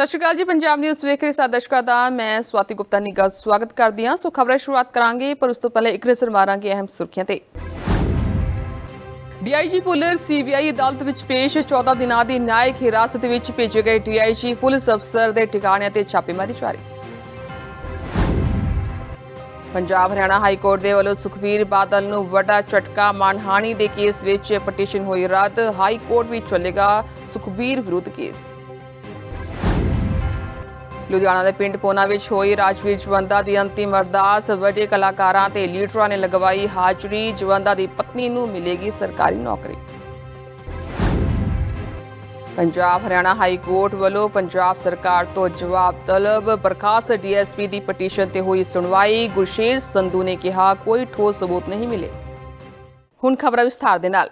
ਸਤਿ ਸ਼੍ਰੀ ਅਕਾਲ ਜੀ, ਪੰਜਾਬ ਨਿਊਜ਼ ਵੇਖ ਰਹੇ ਸਾਰੇ ਦਰਸ਼ਕਾਂ ਦਾ, ਮੈਂ ਸਵਾਤੀ ਗੁਪਤਾ ਨਿੱਘਾ ਸਵਾਗਤ ਕਰਦੀ ਹਾਂ। ਸੋ ਖਬਰਾਂ ਸ਼ੁਰੂਆਤ ਕਰਾਂਗੇ, ਪਰ ਉਸ ਤੋਂ ਪਹਿਲੇ ਇੱਕ ਨਜ਼ਰ ਮਾਰਾਂਗੇ ਅਹਿਮ ਸੁਰਖੀਆਂ ਤੇ। ਡੀਆਈਜੀ ਪੁਲਰ ਸੀਬੀਆਈ ਅਦਾਲਤ ਵਿੱਚ ਪੇਸ਼ 14 ਦਿਨਾਂ ਦੀ ਨਿਆਇਕ ਹਿਰਾਸਤ ਵਿੱਚ ਭੇਜੇ ਗਏ ਡੀਆਈਜੀ ਪੁਲਿਸ ਅਫਸਰ ਦੇ ਟਿਕਾਣਿਆਂ ਤੇ ਛਾਪੇਮਾਰੀ ਜਾਰੀ। ਪੰਜਾਬ ਹਰਿਆਣਾ ਹਾਈ ਕੋਰਟ ਦੇ ਵੱਲੋਂ ਸੁਖਬੀਰ ਬਾਦਲ ਨੂੰ ਵੱਡਾ ਝਟਕਾ ਮਾਨਹਾਨੀ ਦੇ ਕੇਸ ਵਿੱਚ ਪਟੀਸ਼ਨ ਹੋਈ ਰੱਦ। ਹਾਈ ਕੋਰਟ ਵਿੱਚ ਚੱਲੇਗਾ ਸੁਖਬੀਰ ਵਿਰੁੱਧ ਕੇਸ। ਲੁਧਿਆਣਾ ਦੇ ਪਿੰਡ ਪੋਨਾ ਵਿੱਚ ਹੋਈ ਰਾਜਵੀਰ ਜਵੰਦਾ ਦੀ ਅੰਤਿਮ ਅਰਦਾਸ। ਵੱਡੇ ਕਲਾਕਾਰਾਂ ਤੇ ਲੀਡਰਾਂ ਨੇ ਲਗਵਾਈ ਹਾਜ਼ਰੀ। ਜਵੰਦਾ ਦੀ ਪਤਨੀ ਨੂੰ ਮਿਲੇਗੀ ਸਰਕਾਰੀ ਨੌਕਰੀ। ਪੰਜਾਬ ਹਰਿਆਣਾ ਹਾਈ ਕੋਰਟ ਵੱਲੋਂ ਪੰਜਾਬ ਸਰਕਾਰ ਤੋਂ ਜਵਾਬ ਤਲਬ। ਬਰਖਾਸਤ ਡੀਐਸਪੀ ਦੀ ਪਟੀਸ਼ਨ ਤੇ ਹੋਈ ਸੁਣਵਾਈ। ਗੁਰਸ਼ੇਰ ਸੰਧੂ ਨੇ ਕਿਹਾ, ਕੋਈ ਠੋਸ ਸਬੂਤ ਨਹੀਂ ਮਿਲੇ। ਹੁਣ ਖਬਰਾਂ ਵਿਸਥਾਰ ਦੇ ਨਾਲ।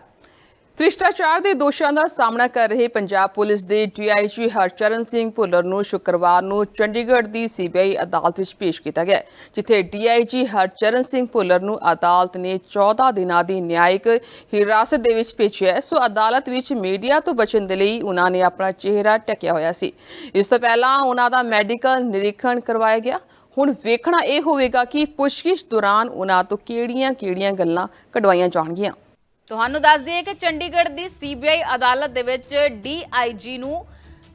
ਭ੍ਰਿਸ਼ਟਾਚਾਰ ਦੇ ਦੋਸ਼ਾਂ ਦਾ ਸਾਹਮਣਾ ਕਰ ਰਹੇ ਪੰਜਾਬ ਪੁਲਿਸ ਦੇ ਡੀਆਈਜੀ ਹਰਚਰਨ ਸਿੰਘ ਭੁੱਲਰ ਨੂੰ ਸ਼ੁੱਕਰਵਾਰ ਨੂੰ ਚੰਡੀਗੜ੍ਹ ਦੀ ਸੀਬੀਆਈ ਅਦਾਲਤ ਵਿੱਚ ਪੇਸ਼ ਕੀਤਾ ਗਿਆ ਹੈ, ਜਿੱਥੇ ਡੀਆਈਜੀ ਹਰਚਰਨ ਸਿੰਘ ਭੁੱਲਰ ਨੂੰ ਅਦਾਲਤ ਨੇ 14 ਦਿਨਾਂ ਦੀ ਨਿਆਇਕ ਹਿਰਾਸਤ ਦੇ ਵਿੱਚ ਭੇਜਿਆ ਸੋ ਅਦਾਲਤ ਵਿੱਚ ਮੀਡੀਆ ਤੋਂ ਬਚਣ ਦੇ ਲਈ ਉਹਨਾਂ ਨੇ ਆਪਣਾ ਚਿਹਰਾ ਢੱਕਿਆ ਹੋਇਆ ਸੀ। ਇਸ ਤੋਂ ਪਹਿਲਾਂ ਉਹਨਾਂ ਦਾ ਮੈਡੀਕਲ ਨਿਰੀਖਣ ਕਰਵਾਇਆ ਗਿਆ। ਹੁਣ ਵੇਖਣਾ ਇਹ ਹੋਵੇਗਾ ਕਿ ਪੁੱਛਗਿੱਛ ਦੌਰਾਨ ਉਹਨਾਂ ਤੋਂ ਕਿਹੜੀਆਂ-ਕਿਹੜੀਆਂ ਗੱਲਾਂ ਕਢਵਾਈਆਂ ਜਾਣਗੀਆਂ। ਤੁਹਾਨੂੰ ਦੱਸ ਦਈਏ ਕਿ ਚੰਡੀਗੜ੍ਹ ਦੀ ਸੀਬੀਆਈ ਅਦਾਲਤ ਦੇ ਵਿੱਚ ਡੀਆਈਜੀ ਨੂੰ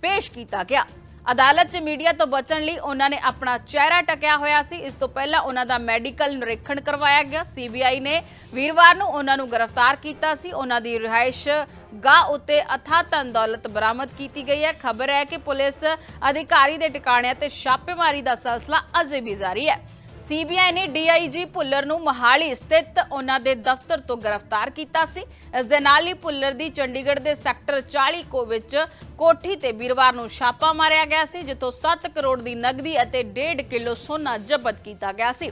ਪੇਸ਼ ਕੀਤਾ ਗਿਆ। ਅਦਾਲਤ 'ਚ ਮੀਡੀਆ ਤੋਂ ਬਚਣ ਲਈ ਉਹਨਾਂ ਨੇ ਆਪਣਾ ਚਿਹਰਾ ਟਕਿਆ ਹੋਇਆ ਸੀ। ਇਸ ਤੋਂ ਪਹਿਲਾਂ ਉਹਨਾਂ ਦਾ ਮੈਡੀਕਲ ਨਿਰੀਖਣ ਕਰਵਾਇਆ ਗਿਆ। ਸੀਬੀਆਈ ਨੇ ਵੀਰਵਾਰ ਨੂੰ ਉਹਨਾਂ ਨੂੰ ਗ੍ਰਿਫਤਾਰ ਕੀਤਾ ਸੀ। ਉਹਨਾਂ ਦੀ ਰਿਹਾਇਸ਼ ਗਾਹ ਉੱਤੇ ਅਥਾਹ ਧਨ ਦੌਲਤ ਬਰਾਮਦ ਕੀਤੀ ਗਈ ਹੈ। ਖਬਰ ਹੈ ਕਿ ਪੁਲਿਸ ਅਧਿਕਾਰੀ ਦੇ ਟਿਕਾਣਿਆਂ ਤੇ ਛਾਪੇਮਾਰੀ ਦਾ ਸਿਲਸਿਲਾ ਅਜੇ ਵੀ ਜਾਰੀ ਹੈ। ਸੀਬੀਆਈ ਨੇ ਡੀਆਈਜੀ ਭੁੱਲਰ ਨੂੰ ਮਹਾਲੀ ਸਥਿਤ ਉਹਨਾਂ ਦੇ ਦਫ਼ਤਰ ਤੋਂ ਗ੍ਰਿਫਤਾਰ ਕੀਤਾ ਸੀ। ਇਸ ਦੇ ਨਾਲ ਹੀ ਭੁੱਲਰ ਦੀ ਚੰਡੀਗੜ੍ਹ ਦੇ ਸੈਕਟਰ 40 ਕੋ ਵਿੱਚ ਕੋਠੀ ਤੇ ਵੀਰਵਾਰ ਨੂੰ ਛਾਪਾ ਮਾਰਿਆ ਗਿਆ ਸੀ, ਜਿੱਥੋਂ 7 ਕਰੋੜ ਦੀ ਨਗਦੀ ਅਤੇ 1.5 ਕਿਲੋ ਸੋਨਾ ਜ਼ਬਤ ਕੀਤਾ ਗਿਆ ਸੀ।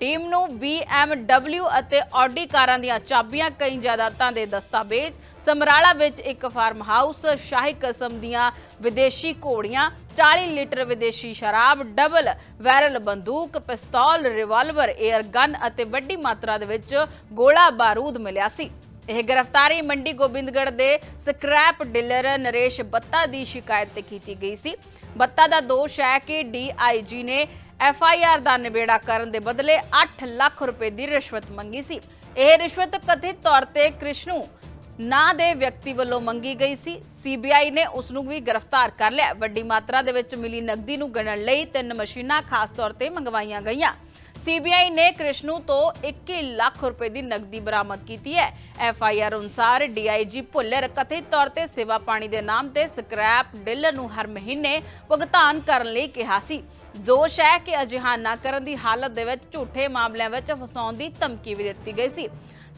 ਟੀਮ ਨੂੰ BMW ਅਤੇ ਆਡੀ ਕਾਰਾਂ ਦੀਆਂ ਚਾਬੀਆਂ, ਕਈ ਜਾਇਦਾਦਾਂ ਦੇ ਦਸਤਾਵੇਜ਼, ਸਮਰਾਲਾ ਵਿੱਚ ਇੱਕ ਫਾਰਮ ਹਾਊਸ, ਸ਼ਾਹੀ ਕਿਸਮ ਦੀਆਂ ਵਿਦੇਸ਼ੀ ਘੋੜੀਆਂ 40 ਲੀਟਰ ਵਿਦੇਸ਼ੀ ਸ਼ਰਾਬ, ਡਬਲ ਵੈਰਲ ਬੰਦੂਕ, ਪਿਸਤੌਲ, ਰਿਵਾਲਵਰ 에ਅਰ ਗਨ ਅਤੇ ਵੱਡੀ ਮਾਤਰਾ ਦੇ ਵਿੱਚ ਗੋਲਾ ਬਾਰੂਦ ਮਿਲਿਆ ਸੀ। ਇਹ ਗ੍ਰਿਫਤਾਰੀ ਮੰਡੀ ਗੋਬਿੰਦਗੜ੍ਹ ਦੇ ਸਕ੍ਰੈਪ ਡੀਲਰ ਨਰੇਸ਼ ਬੱਤਾ ਦੀ ਸ਼ਿਕਾਇਤ ਤੇ ਕੀਤੀ ਗਈ ਸੀ। ਬੱਤਾ ਦਾ ਦੋਸ਼ ਹੈ ਕਿ ਡੀਆਈਜੀ ਨੇ ਐਫ ਆਈ ਆਰ ਦਾ ਨਿਬੇੜਾ ਕਰਨ ਦੇ ਬਦਲੇ 8 ਲੱਖ ਰੁਪਏ ਦੀ ਰਿਸ਼ਵਤ ਮੰਗੀ ਸੀ। ਇਹ ਰਿਸ਼ਵਤ ਕਥਿਤ ਤੌਰ ਤੇ ਕ੍ਰਿਸ਼ਨੂ ਨਾਂ ਦੇ ਵਿਅਕਤੀ ਵੱਲੋਂ ਮੰਗੀ ਗਈ ਸੀ। ਸੀਬੀਆਈ ਨੇ ਉਸ ਨੂੰ ਵੀ ਗ੍ਰਿਫਤਾਰ ਕਰ ਲਿਆ। ਵੱਡੀ ਮਾਤਰਾ ਦੇ ਵਿੱਚ ਮਿਲੀ ਨਕਦੀ ਨੂੰ ਗਣਨ ਲਈ ਤਿੰਨ ਮਸ਼ੀਨਾਂ ਖਾਸ ਤੌਰ ਤੇ ਮੰਗਵਾਈਆਂ ਗਈਆਂ। ਸੀਬੀਆਈ ਨੇ ਕ੍ਰਿਸ਼ਨੂ ਤੋਂ 21 ਲੱਖ ਰੁਪਏ ਦੀ ਨਕਦੀ ਬਰਾਮਦ ਕੀਤੀ ਹੈ। ਐਫ ਆਈ ਆਰ ਅਨੁਸਾਰ ਡੀਆਈਜੀ ਭੁੱਲਰ ਕਥਿਤ ਤੌਰ ਤੇ ਸੇਵਾ ਪਾਣੀ ਦੇ ਨਾਮ ਤੇ ਸਕ੍ਰੈਪ ਡੀਲਰ ਨੂੰ ਹਰ ਮਹੀਨੇ ਭੁਗਤਾਨ ਕਰਨ ਲਈ ਕਿਹਾ ਸੀ। ਦੋਸ਼ ਹੈ ਕਿ ਅਜਿਹਾ ਨਾ ਕਰਨ ਦੀ ਹਾਲਤ ਦੇ ਵਿੱਚ ਝੂਠੇ ਮਾਮਲਿਆਂ ਵਿੱਚ ਫਸਾਉਣ ਦੀ ਧਮਕੀ ਵੀ ਦਿੱਤੀ ਗਈ ਸੀ।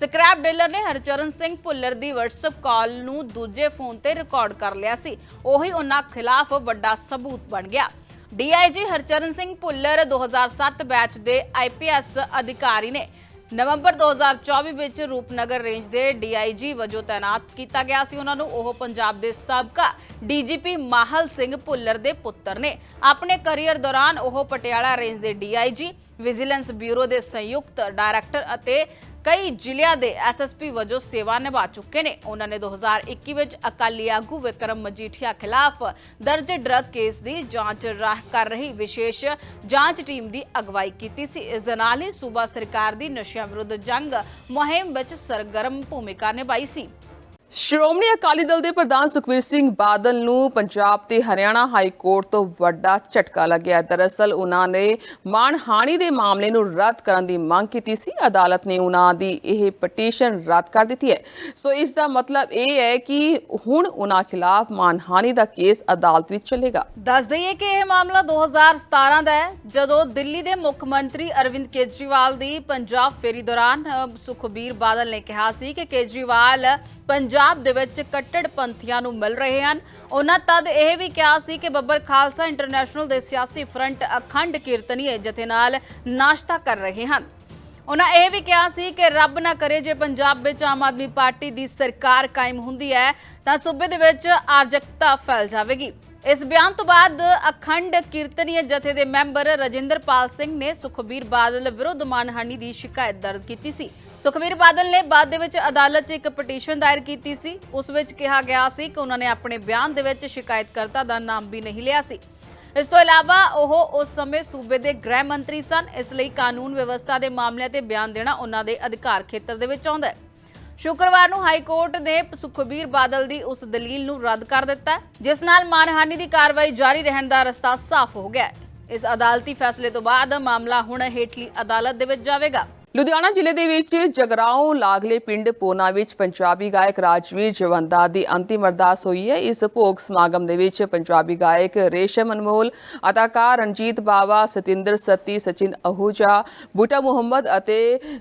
ਸਕ੍ਰੈਪ ਡੀਲਰ ਨੇ ਹਰਚਰਨ ਸਿੰਘ ਭੁੱਲਰ ਦੀ WhatsApp ਕਾਲ ਨੂੰ ਦੂਜੇ ਫੋਨ ਤੇ ਰਿਕਾਰਡ ਕਰ ਲਿਆ ਸੀ। ਉਹੀ ਉਹਨਾਂ ਖਿਲਾਫ ਵੱਡਾ ਸਬੂਤ ਬਣ ਗਿਆ। ਡੀਆਈਜੀ ਹਰਚਰਨ ਸਿੰਘ ਭੁੱਲਰ 2007 ਬੈਚ ਦੇ ਆਈਪੀਐਸ ਅਧਿਕਾਰੀ ਨੇ ਨਵੰਬਰ 2024 ਵਿੱਚ ਰੂਪਨਗਰ ਰੇਂਜ ਦੇ ਡੀਆਈਜੀ ਵਜੋਂ ਤਾਇਨਾਤ ਕੀਤਾ ਗਿਆ ਸੀ। ਉਹਨਾਂ ਨੂੰ ਉਹ ਪੰਜਾਬ ਦੇ ਸਾਬਕਾ ਡੀਜੀਪੀ ਮਾਹਲ ਸਿੰਘ ਭੁੱਲਰ ਦੇ ਪੁੱਤਰ ਨੇ। ਆਪਣੇ ਕੈਰੀਅਰ ਦੌਰਾਨ ਉਹ ਪਟਿਆਲਾ ਰੇਂਜ ਦੇ ਡੀਆਈਜੀ, ਵਿਜੀਲੈਂਸ ਬਿਊਰੋ ਦੇ ਸੰਯੁਕਤ ਡਾਇਰੈਕਟਰ ਅਤੇ ਕਈ ਜ਼ਿਲ੍ਹਿਆਂ ਦੇ ਐਸਐਸਪੀ ਵਜੋਂ ਸੇਵਾ ਨਿਭਾ ਚੁੱਕੇ ਨੇ। ਉਹਨਾਂ ਨੇ 2021 ਵਿੱਚ ਅਕਾਲੀ ਆਗੂ ਵਿਕਰਮ ਮਜੀਠੀਆ ਖਿਲਾਫ ਦਰਜ ਡਰੱਗ ਕੇਸ ਦੀ ਜਾਂਚ ਰਾਹ ਕਰ ਰਹੀ ਵਿਸ਼ੇਸ਼ ਜਾਂਚ ਟੀਮ ਦੀ ਅਗਵਾਈ ਕੀਤੀ ਸੀ। ਇਸ ਦੇ ਨਾਲ ਹੀ ਸੂਬਾ ਸਰਕਾਰ ਦੀ ਨਸ਼ਿਆਂ ਵਿਰੁੱਧ ਜੰਗ ਮੁਹਿੰਮ ਵਿੱਚ ਸਰਗਰਮ ਭੂਮਿਕਾ ਨਿਭਾਈ ਸੀ। ਸ਼੍ਰੋਮਣੀ ਅਕਾਲੀ ਦਲ ਦੇ ਪ੍ਰਧਾਨ ਸੁਖਬੀਰ ਸਿੰਘ ਬਾਦਲ ਨੂੰ ਪੰਜਾਬ ਤੇ ਹਰਿਆਣਾ ਹਾਈ ਕੋਰਟ ਤੋਂ ਵੱਡਾ ਝਟਕਾ ਲੱਗਿਆ। ਦਰਅਸਲ ਉਹਨਾਂ ਨੇ ਮਾਣਹਾਨੀ ਦੇ ਮਾਮਲੇ ਨੂੰ ਰੱਦ ਕਰਨ ਦੀ ਮੰਗ ਕੀਤੀ ਸੀ। ਅਦਾਲਤ ਨੇ ਉਹਨਾਂ ਦੀ ਇਹ ਪਟੀਸ਼ਨ ਰੱਦ ਕਰ ਦਿੱਤੀ ਹੈ। ਸੋ ਇਸ ਦਾ ਮਤਲਬ ਇਹ ਹੈ ਕਿ ਹੁਣ ਉਹਨਾਂ ਖਿਲਾਫ ਮਾਣਹਾਨੀ ਦਾ ਕੇਸ ਅਦਾਲਤ ਵਿੱਚ ਚੱਲੇਗਾ। ਦੱਸ ਦਈਏ ਕਿ ਇਹ ਮਾਮਲਾ 2017 ਦਾ ਹੈ, ਜਦੋਂ ਦਿੱਲੀ ਦੇ ਮੁੱਖ ਮੰਤਰੀ ਅਰਵਿੰਦ ਕੇਜਰੀਵਾਲ ਦੀ ਪੰਜਾਬ ਫੇਰੀ ਦੌਰਾਨ ਸੁਖਬੀਰ ਬਾਦਲ ਨੇ ਕਿਹਾ ਸੀ ਕਿ ਕੇਜਰੀਵਾਲ ਪੰਜਾਬ ਦੇ ਵਿੱਚ ਕੱਟੜਪੰਥੀਆਂ ਨੂੰ ਮਿਲ ਰਹੇ ਹਨ। ਉਹਨਾਂ ਤਦ ਇਹ ਵੀ ਕਿਹਾ ਸੀ ਕਿ ਬੱਬਰ ਖਾਲਸਾ ਇੰਟਰਨੈਸ਼ਨਲ ਦੇ ਸਿਆਸੀ ਫਰੰਟ ਅਖੰਡ ਕੀਰਤਨੀਏ ਜਥੇ ਨਾਲ ਨਾਸ਼ਤਾ ਕਰ ਰਹੇ ਹਨ। ਉਹਨਾਂ ਇਹ ਵੀ ਕਿਹਾ ਸੀ ਕਿ ਰੱਬ ਨਾ ਕਰੇ ਜੇ ਪੰਜਾਬ ਵਿੱਚ ਆਮ ਆਦਮੀ ਪਾਰਟੀ ਦੀ ਸਰਕਾਰ ਕਾਇਮ ਹੁੰਦੀ ਹੈ, ਤਾਂ ਸੂਬੇ ਦੇ ਵਿੱਚ ਆਰਜਕਤਾ ਫੈਲ ਜਾਵੇਗੀ। ਇਸ ਬਿਆਨ ਤੋਂ ਬਾਅਦ ਅਖੰਡ ਕੀਰਤਨੀਏ ਜਥੇ ਦੇ ਮੈਂਬਰ ਰਜਿੰਦਰਪਾਲ ਸਿੰਘ ਨੇ ਸੁਖਬੀਰ ਬਾਦਲ ਵਿਰੁੱਧ ਮਾਨਹਾਨੀ ਦੀ ਸ਼ਿਕਾਇਤ ਦਰਜ ਕੀਤੀ ਸੀ। ਸੁਖਬੀਰ ਬਾਦਲ ਨੇ ਬਾਅਦ ਦੇ ਵਿੱਚ ਅਦਾਲਤ 'ਚ ਇੱਕ ਪਟੀਸ਼ਨ ਦਾਇਰ ਕੀਤੀ ਸੀ। ਉਸ ਵਿੱਚ ਕਿਹਾ ਗਿਆ ਸੀ ਕਿ ਉਹਨਾਂ ਨੇ ਆਪਣੇ ਬਿਆਨ ਦੇ ਵਿੱਚ ਸ਼ਿਕਾਇਤਕਰਤਾ ਦਾ ਨਾਮ ਵੀ ਨਹੀਂ ਲਿਆ ਸੀ। ਇਸ ਤੋਂ ਇਲਾਵਾ ਉਹ ਉਸ ਸਮੇਂ ਸੂਬੇ ਦੇ ਗ੍ਰਹਿ ਮੰਤਰੀ ਸਨ। ਇਸ ਲਈ ਕਾਨੂੰਨ ਵਿਵਸਥਾ ਦੇ ਮਾਮਲਿਆਂ ਤੇ ਬਿਆਨ ਦੇਣਾ ਉਹਨਾਂ ਦੇ ਅਧਿਕਾਰ ਖੇਤਰ ਦੇ ਵਿੱਚ ਆਉਂਦਾ ਹੈ। ਸ਼ੁੱਕਰਵਾਰ ਨੂੰ ਹਾਈ ਕੋਰਟ ਨੇ ਸੁਖਬੀਰ ਬਾਦਲ ਦੀ ਉਸ ਦਲੀਲ ਨੂੰ ਰੱਦ ਕਰ ਦਿੱਤਾ ਜਿਸ ਨਾਲ ਮਾਨਹਾਨੀ ਦੀ ਕਾਰਵਾਈ ਜਾਰੀ ਰਹਿਣ ਦਾ ਰਸਤਾ ਸਾਫ਼ ਹੋ ਗਿਆ ਇਸ ਅਦਾਲਤੀ ਫੈਸਲੇ ਤੋਂ ਬਾਅਦ ਮਾਮਲਾ ਹੁਣ ਹੇਠਲੀ ਅਦਾਲਤ ਦੇ ਵਿੱਚ ਜਾਵੇਗਾ। ਲੁਧਿਆਣਾ ਜ਼ਿਲ੍ਹੇ ਦੇ ਵਿੱਚ ਜਗਰਾਓ ਲਾਗਲੇ ਪਿੰਡ ਪੋਨਾ ਵਿੱਚ ਪੰਜਾਬੀ ਗਾਇਕ ਰਾਜਵੀਰ ਜਵੰਦਾ ਦੀ ਅੰਤਿਮ ਅਰਦਾਸ ਹੋਈ ਹੈ। ਇਸ ਭੋਗ ਸਮਾਗਮ ਦੇ ਵਿੱਚ ਪੰਜਾਬੀ ਗਾਇਕ ਰੇਸ਼ਮ ਅਨਮੋਲ, ਅਦਾਕਾਰ ਰਣਜੀਤ ਬਾਵਾ, ਸਤਿੰਦਰ ਸੱਤੀ, ਸਚਿਨ ਅਹੂਜਾ, ਬੂਟਾ ਮੁਹੰਮਦ ਅਤੇ